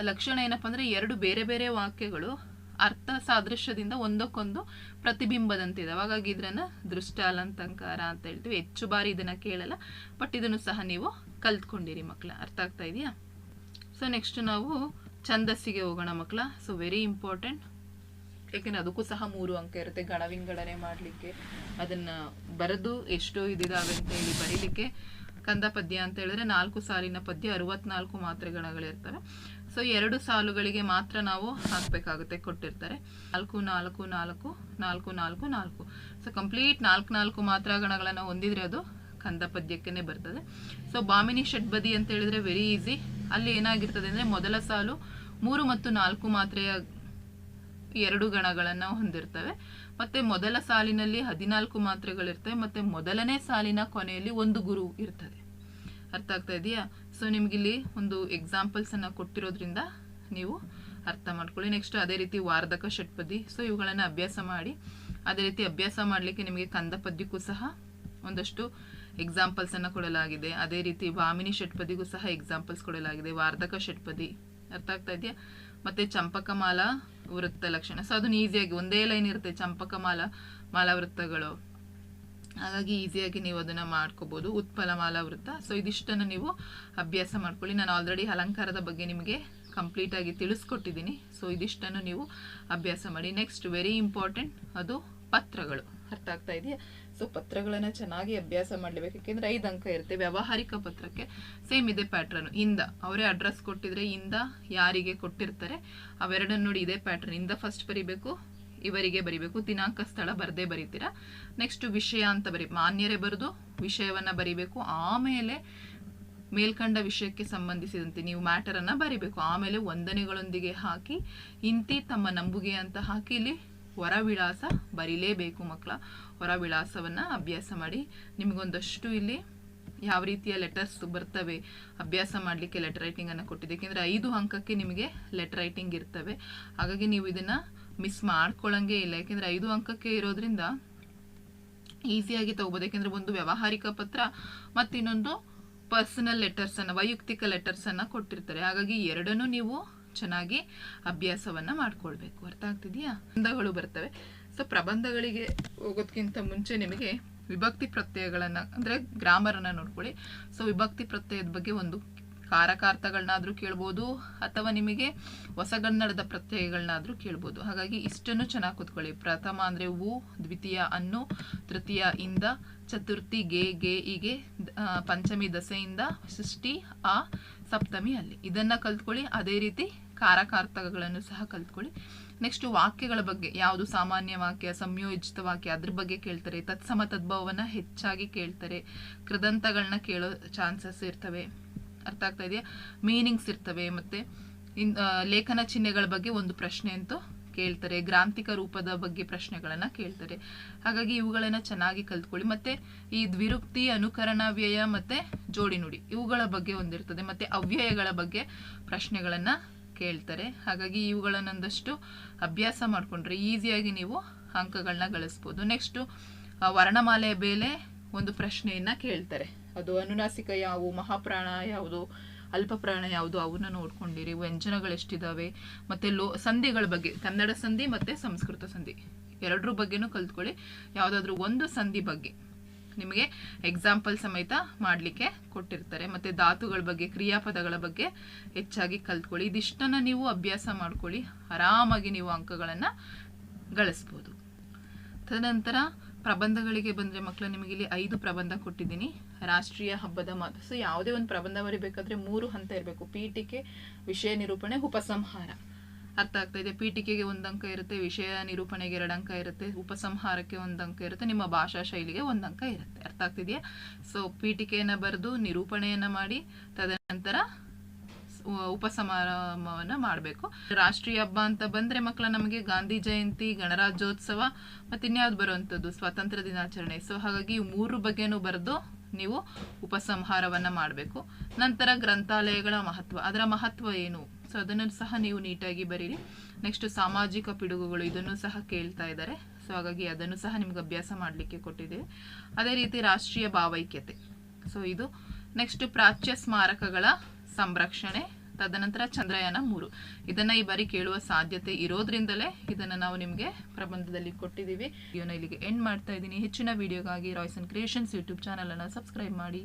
ಲಕ್ಷಣ ಏನಪ್ಪ ಅಂದರೆ ಎರಡು ಬೇರೆ ಬೇರೆ ವಾಕ್ಯಗಳು ಅರ್ಥ ಸಾದೃಶ್ಯದಿಂದ ಒಂದಕ್ಕೊಂದು ಪ್ರತಿಬಿಂಬದಂತಿದ್ದಾವೆ ಹಾಗಾಗಿ ಇದನ್ನ ದೃಷ್ಟಾಲಂತಂಕಾರ ಅಂತ ಹೇಳ್ತೀವಿ. ಹೆಚ್ಚು ಬಾರಿ ಇದನ್ನ ಕೇಳಲ್ಲ ಬಟ್ ಇದನ್ನು ಸಹ ನೀವು ಕಲ್ತ್ಕೊಂಡಿರಿ ಮಕ್ಕಳ ಅರ್ಥ ಆಗ್ತಾ ಇದೆಯಾ? ಸೊ ನೆಕ್ಸ್ಟ್ ನಾವು ಛಂದಸ್ಸಿಗೆ ಹೋಗೋಣ ಮಕ್ಕಳ ಸೊ ವೆರಿ ಇಂಪಾರ್ಟೆಂಟ್ ಯಾಕೆಂದ್ರೆ ಅದಕ್ಕೂ ಸಹ ಮೂರು ಅಂಕ ಇರುತ್ತೆ. ಗಣವಿಂಗಡಣೆ ಮಾಡಲಿಕ್ಕೆ, ಅದನ್ನ ಬರೆದು ಎಷ್ಟು ಇದಿದಾವೆ ಅಂತ ಹೇಳಿ ಬರೀಲಿಕ್ಕೆ ಕಂದ ಪದ್ಯ ಅಂತ ಹೇಳಿದ್ರೆ ನಾಲ್ಕು ಸಾಲಿನ ಪದ್ಯ, ಅರವತ್ನಾಲ್ಕು ಮಾತ್ರೆ ಗಣಗಳಿರ್ತವೆ ಸೊ ಎರಡು ಸಾಲುಗಳಿಗೆ ಮಾತ್ರ ನಾವು ಹಾಕಬೇಕಾಗುತ್ತೆ, ಕೊಟ್ಟಿರ್ತಾರೆ. ನಾಲ್ಕು ನಾಲ್ಕು ನಾಲ್ಕು ನಾಲ್ಕು ನಾಲ್ಕು ನಾಲ್ಕು. ಸೊ ಕಂಪ್ಲೀಟ್ ನಾಲ್ಕು ನಾಲ್ಕು ಮಾತ್ರ ಗಣಗಳನ್ನು ಹೊಂದಿದ್ರೆ ಅದು ಕಂದ ಪದ್ಯಕ್ಕೇ ಬರ್ತದೆ. ಸೊ ಬಾಮಿನಿ ಷಡ್ಬದಿ ಅಂತ ಹೇಳಿದ್ರೆ ವೆರಿ ಈಸಿ ಅಲ್ಲಿ ಏನಾಗಿರ್ತದೆ ಅಂದರೆ ಮೊದಲ ಸಾಲು ಮೂರು ಮತ್ತು ನಾಲ್ಕು ಮಾತ್ರೆಯ ಎರಡು ಗಣಗಳನ್ನು ಹೊಂದಿರ್ತವೆ. ಮತ್ತೆ ಮೊದಲ ಸಾಲಿನಲ್ಲಿ ಹದಿನಾಲ್ಕು ಮಾತ್ರೆಗಳಿರ್ತವೆ. ಮತ್ತೆ ಮೊದಲನೇ ಸಾಲಿನ ಕೊನೆಯಲ್ಲಿ ಒಂದು ಗುರು ಇರ್ತದೆ. ಅರ್ಥ ಆಗ್ತಾ ಇದೆಯಾ? ಸೊ ನಿಮಗಿಲ್ಲಿ ಒಂದು ಎಕ್ಸಾಂಪಲ್ಸನ್ನು ಕೊಟ್ಟಿರೋದ್ರಿಂದ ನೀವು ಅರ್ಥ ಮಾಡ್ಕೊಳ್ಳಿ. ನೆಕ್ಸ್ಟ್ ಅದೇ ರೀತಿ ವಾರ್ಧಕ, ಷಟ್ಪದಿ. ಸೊ ಇವುಗಳನ್ನು ಅಭ್ಯಾಸ ಮಾಡಿ, ಅದೇ ರೀತಿ ಅಭ್ಯಾಸ ಮಾಡಲಿಕ್ಕೆ ನಿಮಗೆ ಕಂದ ಪದ್ಯಕ್ಕೂ ಸಹ ಒಂದಷ್ಟು ಎಕ್ಸಾಂಪಲ್ಸನ್ನು ಕೊಡಲಾಗಿದೆ. ಅದೇ ರೀತಿ ವಾಮಿನಿ ಷಟ್ಪದಿಗೂ ಸಹ ಎಕ್ಸಾಂಪಲ್ಸ್ ಕೊಡಲಾಗಿದೆ. ವಾರ್ಧಕ, ಷಟ್ಪದಿ. ಅರ್ಥ ಆಗ್ತಾ ಇದೆಯಾ? ಮತ್ತೆ ಚಂಪಕಮಾಲ ವೃತ್ತ ಲಕ್ಷಣ. ಸೊ ಅದನ್ನು ಈಸಿಯಾಗಿ ಒಂದೇ ಲೈನ್ ಇರುತ್ತೆ, ಚಂಪಕಮಾಲ ಮಾಲಾ ವೃತ್ತಗಳು ಹಾಗಾಗಿ ಈಸಿಯಾಗಿ ನೀವು ಅದನ್ನು ಮಾಡ್ಕೋಬೋದು. ಉತ್ಪಲ ಮಾಲಾ ವೃತ್ತ. ಸೊ ಇದಿಷ್ಟನ್ನು ನೀವು ಅಭ್ಯಾಸ ಮಾಡ್ಕೊಳ್ಳಿ. ನಾನು ಆಲ್ರೆಡಿ ಅಲಂಕಾರದ ಬಗ್ಗೆ ನಿಮಗೆ ಕಂಪ್ಲೀಟಾಗಿ ತಿಳಿಸ್ಕೊಟ್ಟಿದ್ದೀನಿ. ಸೊ ಇದಿಷ್ಟನ್ನು ನೀವು ಅಭ್ಯಾಸ ಮಾಡಿ. ನೆಕ್ಸ್ಟ್ ವೆರಿ ಇಂಪಾರ್ಟೆಂಟ್ ಅದು ಪತ್ರಗಳು. ಅರ್ಥ ಆಗ್ತಾ ಇದೆಯಾ? ಸೊ ಪತ್ರಗಳನ್ನು ಚೆನ್ನಾಗಿ ಅಭ್ಯಾಸ ಮಾಡಲೇಬೇಕು. ಯಾಕೆಂದರೆ ಐದು ಅಂಕ ಇರುತ್ತೆ. ವ್ಯಾವಹಾರಿಕ ಪತ್ರಕ್ಕೆ ಸೇಮ್ ಇದೆ ಪ್ಯಾಟ್ರನ್ ಇಂದ. ಅವರೇ ಅಡ್ರೆಸ್ ಕೊಟ್ಟಿದ್ರೆ ಇಂದ ಯಾರಿಗೆ ಕೊಟ್ಟಿರ್ತಾರೆ, ಅವೆರಡನ್ನು ನೋಡಿ ಇದೇ ಪ್ಯಾಟ್ರನ್ ಇಂದ ಫಸ್ಟ್ ಬರಿಬೇಕು ಇವರಿಗೆ ಬರಿಬೇಕು, ದಿನಾಂಕ ಸ್ಥಳ ಬರದೇ ಬರೀತೀರಾ? ನೆಕ್ಸ್ಟ್ ವಿಷಯ ಅಂತ ಬರಿ, ಮಾನ್ಯರೇ ಬರೆದು ವಿಷಯವನ್ನ ಬರಿಬೇಕು. ಆಮೇಲೆ ಮೇಲ್ಕಂಡ ವಿಷಯಕ್ಕೆ ಸಂಬಂಧಿಸಿದಂತೆ ನೀವು ಮ್ಯಾಟರ್ ಅನ್ನ ಬರಿಬೇಕು. ಆಮೇಲೆ ವಂದನೆಗಳೊಂದಿಗೆ ಹಾಕಿ ಇಂತಿ ತಮ್ಮ ನಂಬುಗೆ ಅಂತ ಹಾಕಿ ಇಲ್ಲಿ ಹೊರ ವಿಳಾಸ ಬರಿಲೇಬೇಕು ಮಕ್ಕಳ. ಹೊರ ವಿಳಾಸವನ್ನ ಅಭ್ಯಾಸ ಮಾಡಿ, ನಿಮಗೊಂದಷ್ಟು ಇಲ್ಲಿ ಯಾವ ರೀತಿಯ ಲೆಟರ್ಸ್ ಬರ್ತವೆ ಅಭ್ಯಾಸ ಮಾಡಲಿಕ್ಕೆ ಲೆಟರ್ ರೈಟಿಂಗ್ ಅನ್ನು ಕೊಟ್ಟಿದೆ ಯಾಕೆಂದ್ರೆ ಐದು ಅಂಕಕ್ಕೆ ನಿಮಗೆ ಲೆಟರ್ ರೈಟಿಂಗ್ ಇರ್ತವೆ. ಹಾಗಾಗಿ ನೀವು ಇದನ್ನ ಮಿಸ್ ಮಾಡ್ಕೊಳ್ಳಂಗೆ ಇಲ್ಲ. ಯಾಕೆಂದ್ರೆ ಐದು ಅಂಕಕ್ಕೆ ಇರೋದ್ರಿಂದ ಈಸಿಯಾಗಿ ತಗೋಬೋದು. ಯಾಕೆಂದ್ರೆ ಒಂದು ವ್ಯಾವಹಾರಿಕ ಪತ್ರ ಮತ್ತಿನ್ನೊಂದು ಪರ್ಸನಲ್ ಲೆಟರ್ಸ್ ಅನ್ನ, ವೈಯಕ್ತಿಕ ಲೆಟರ್ಸ್ ಅನ್ನ ಕೊಟ್ಟಿರ್ತಾರೆ. ಹಾಗಾಗಿ ಎರಡನ್ನೂ ನೀವು ಚೆನ್ನಾಗಿ ಅಭ್ಯಾಸವನ್ನ ಮಾಡ್ಕೊಳ್ಬೇಕು. ಅರ್ಥ ಆಗ್ತಿದೆಯಾ? ಪ್ರಬಂಧಗಳು ಬರ್ತವೆ. ಸೊ ಪ್ರಬಂಧಗಳಿಗೆ ಹೋಗೋದಕ್ಕಿಂತ ಮುಂಚೆ ನಿಮಗೆ ವಿಭಕ್ತಿ ಪ್ರತ್ಯಯಗಳನ್ನು, ಅಂದ್ರೆ ಗ್ರಾಮರ್ ಅನ್ನ ನೋಡ್ಕೊಳ್ಳಿ. ಸೊ ವಿಭಕ್ತಿ ಪ್ರತ್ಯಯದ ಬಗ್ಗೆ ಒಂದು ಕಾರಕಾರ್ಥಗಳನ್ನಾದ್ರೂ ಕೇಳ್ಬೋದು, ಅಥವಾ ನಿಮಗೆ ಹೊಸಗನ್ನಡದ ಪ್ರತ್ಯಯಗಳನ್ನಾದ್ರೂ ಕೇಳ್ಬೋದು. ಹಾಗಾಗಿ ಇಷ್ಟನ್ನು ಚೆನ್ನಾಗಿ ಕೂತ್ಕೊಳ್ಳಿ. ಪ್ರಥಮ ಅಂದ್ರೆ ಉ ದ್ವಿತೀಯ ಅನ್ನು, ತೃತೀಯ ಇಂದ, ಚತುರ್ಥಿ ಗೆ ಗೆ ಹೀಗೆ ಪಂಚಮಿ ದಸೆಯಿಂದ, ಷಷ್ಠಿ, ಆ, ಸಪ್ತಮಿ ಅಲ್ಲಿ. ಇದನ್ನ ಕಲ್ತ್ಕೊಳ್ಳಿ. ಅದೇ ರೀತಿ ಕಾರಕಾರ್ಥಗಳನ್ನು ಸಹ ಕಲ್ತ್ಕೊಳ್ಳಿ. ನೆಕ್ಸ್ಟ್ ವಾಕ್ಯಗಳ ಬಗ್ಗೆ. ಯಾವುದು ಸಾಮಾನ್ಯ ವಾಕ್ಯ, ಸಂಯೋಜಿತ ವಾಕ್ಯ, ಅದ್ರ ಬಗ್ಗೆ ಕೇಳ್ತಾರೆ. ತತ್ಸಮ ತದ್ಭವವನ್ನ ಹೆಚ್ಚಾಗಿ ಕೇಳ್ತಾರೆ. ಕೃದಂತಗಳನ್ನ ಕೇಳೋ ಚಾನ್ಸಸ್ ಇರ್ತವೆ. ಅರ್ಥ ಆಗ್ತಾ ಇದೆಯಾ? ಮೀನಿಂಗ್ಸ್ ಇರ್ತವೆ ಮತ್ತೆ ಇನ್ ಲೇಖನ ಚಿಹ್ನೆಗಳ ಬಗ್ಗೆ ಒಂದು ಪ್ರಶ್ನೆ ಅಂತೂ ಕೇಳ್ತಾರೆ. ಗ್ರಾಂಥಿಕ ರೂಪದ ಬಗ್ಗೆ ಪ್ರಶ್ನೆಗಳನ್ನು ಕೇಳ್ತಾರೆ. ಹಾಗಾಗಿ ಇವುಗಳನ್ನ ಚೆನ್ನಾಗಿ ಕಲ್ತ್ಕೊಳ್ಳಿ. ಮತ್ತೆ ಈ ದ್ವಿರುಕ್ತಿ, ಅನುಕರಣ, ವ್ಯಯ ಮತ್ತೆ ಜೋಡಿ ನುಡಿ ಇವುಗಳ ಬಗ್ಗೆ ಒಂದಿರ್ತದೆ. ಮತ್ತೆ ಅವ್ಯಯಗಳ ಬಗ್ಗೆ ಪ್ರಶ್ನೆಗಳನ್ನು ಕೇಳ್ತಾರೆ. ಹಾಗಾಗಿ ಇವುಗಳನ್ನೊಂದಷ್ಟು ಅಭ್ಯಾಸ ಮಾಡ್ಕೊಂಡ್ರೆ ಈಸಿಯಾಗಿ ನೀವು ಅಂಕಗಳನ್ನ ಗಳಿಸ್ಬೋದು. ನೆಕ್ಸ್ಟು ವರ್ಣಮಾಲೆಯ ಮೇಲೆ ಒಂದು ಪ್ರಶ್ನೆಯನ್ನ ಕೇಳ್ತಾರೆ. ಅದು ಅನುನಾಸಿಕ ಯಾವು ಮಹಾಪ್ರಾಣ ಯಾವುದು ಅಲ್ಪ ಪ್ರಾಣ ಯಾವುದು, ಅವನ್ನ ನೋಡ್ಕೊಂಡಿರಿ. ವ್ಯಂಜನಗಳು ಎಷ್ಟಿದಾವೆ ಮತ್ತೆ ಲೋ, ಸಂಧಿಗಳ ಬಗ್ಗೆ, ಕನ್ನಡ ಸಂಧಿ ಮತ್ತೆ ಸಂಸ್ಕೃತ ಸಂಧಿ. ಎರಡರ ಬಗ್ಗೆನೂ ಕಲ್ತ್ಕೊಳ್ಳಿ. ಯಾವುದಾದ್ರೂ ಒಂದು ಸಂಧಿ ಬಗ್ಗೆ ನಿಮಗೆ ಎಕ್ಸಾಂಪಲ್ ಸಮೇತ ಮಾಡಲಿಕ್ಕೆ ಕೊಟ್ಟಿರ್ತಾರೆ. ಮತ್ತೆ ಧಾತುಗಳ ಬಗ್ಗೆ, ಕ್ರಿಯಾಪದಗಳ ಬಗ್ಗೆ ಹೆಚ್ಚಾಗಿ ಕಲ್ತ್ಕೊಳ್ಳಿ. ಇದಿಷ್ಟನ್ನ ನೀವು ಅಭ್ಯಾಸ ಮಾಡ್ಕೊಳ್ಳಿ. ಆರಾಮಾಗಿ ನೀವು ಅಂಕಗಳನ್ನು ಗಳಿಸ್ಬೋದು. ತದನಂತರ ಪ್ರಬಂಧಗಳಿಗೆ ಬಂದ್ರೆ ಮಕ್ಕಳು ನಿಮಗೆ ಇಲ್ಲಿ ಐದು ಪ್ರಬಂಧ ಕೊಟ್ಟಿದ್ದೀನಿ. ರಾಷ್ಟ್ರೀಯ ಹಬ್ಬದ ಮಾತು. ಸೊ ಯಾವುದೇ ಒಂದು ಪ್ರಬಂಧ ಬರಿಬೇಕಾದ್ರೆ ಮೂರು ಹಂತ ಇರಬೇಕು. ಪೀಠಿಕೆ, ವಿಷಯ ನಿರೂಪಣೆ, ಉಪಸಂಹಾರ. ಅರ್ಥ ಆಗ್ತಾ ಇದೆ? ಪೀಠಿಕೆಗೆ ಒಂದು ಅಂಕ ಇರುತ್ತೆ, ವಿಷಯ ನಿರೂಪಣೆಗೆ ಎರಡು ಅಂಕ ಇರುತ್ತೆ, ಉಪಸಂಹಾರಕ್ಕೆ ಒಂದು ಅಂಕ ಇರುತ್ತೆ, ನಿಮ್ಮ ಭಾಷಾ ಶೈಲಿಗೆ ಒಂದು ಅಂಕ ಇರುತ್ತೆ. ಅರ್ಥ ಆಗ್ತಿದೆಯಾ ಸೊ ಪೀಠಿಕೆಯನ್ನು ಬರೆದು ನಿರೂಪಣೆಯನ್ನ ಮಾಡಿ, ತದನಂತರ ಉಪಸಮಾರಂಭವನ್ನು ಮಾಡಬೇಕು. ರಾಷ್ಟ್ರೀಯ ಹಬ್ಬ ಅಂತ ಬಂದ್ರೆ ಮಕ್ಕಳ ನಮಗೆ ಗಾಂಧಿ ಜಯಂತಿ, ಗಣರಾಜ್ಯೋತ್ಸವ ಮತ್ತು ಇನ್ಯಾವ್ದು ಬರುವಂಥದ್ದು ಸ್ವಾತಂತ್ರ್ಯ ದಿನಾಚರಣೆ. ಸೊ ಹಾಗಾಗಿ ಮೂರು ಬಗ್ಗೆನೂ ಬರೆದು ನೀವು ಉಪಸಂಹಾರವನ್ನ ಮಾಡಬೇಕು. ನಂತರ ಗ್ರಂಥಾಲಯಗಳ ಮಹತ್ವ, ಅದರ ಮಹತ್ವ ಏನು? ಸೊ ಅದನ್ನು ಸಹ ನೀವು ನೀಟಾಗಿ ಬರೀರಿ. ನೆಕ್ಸ್ಟ್ ಸಾಮಾಜಿಕ ಪಿಡುಗುಗಳು, ಇದನ್ನು ಸಹ ಕೇಳ್ತಾ ಇದ್ದಾರೆ. ಸೊ ಹಾಗಾಗಿ ಅದನ್ನು ಸಹ ನಿಮ್ಗೆ ಅಭ್ಯಾಸ ಮಾಡಲಿಕ್ಕೆ ಕೊಟ್ಟಿದ್ದೀವಿ. ಅದೇ ರೀತಿ ರಾಷ್ಟ್ರೀಯ ಭಾವೈಕ್ಯತೆ. ಸೊ ಇದು ನೆಕ್ಸ್ಟ್ ಪ್ರಾಚ್ಯ ಸ್ಮಾರಕಗಳ ಸಂರಕ್ಷಣೆ. ತದನಂತರ ಚಂದ್ರಯಾನ ಮೂರು. ಇದನ್ನ ಈ ಬಾರಿ ಕೇಳುವ ಸಾಧ್ಯತೆ ಇರೋದ್ರಿಂದಲೇ ಇದನ್ನ ನಾವು ನಿಮಗೆ ಪ್ರಬಂಧದಲ್ಲಿ ಕೊಟ್ಟಿದ್ದೀವಿ. ವಿಡಿಯೋನ ಇಲ್ಲಿಗೆ ಎಂಡ್ ಮಾಡ್ತಾ ಇದ್ದೀನಿ. ಹೆಚ್ಚಿನ ವಿಡಿಯೋಗಾಗಿ ರಾಯ್ಸನ್ ಕ್ರಿಯೇಷನ್ಸ್ ಯೂಟ್ಯೂಬ್ ಚಾನಲ್ ಅನ್ನು ಸಬ್ಸ್ಕ್ರೈಬ್ ಮಾಡಿ.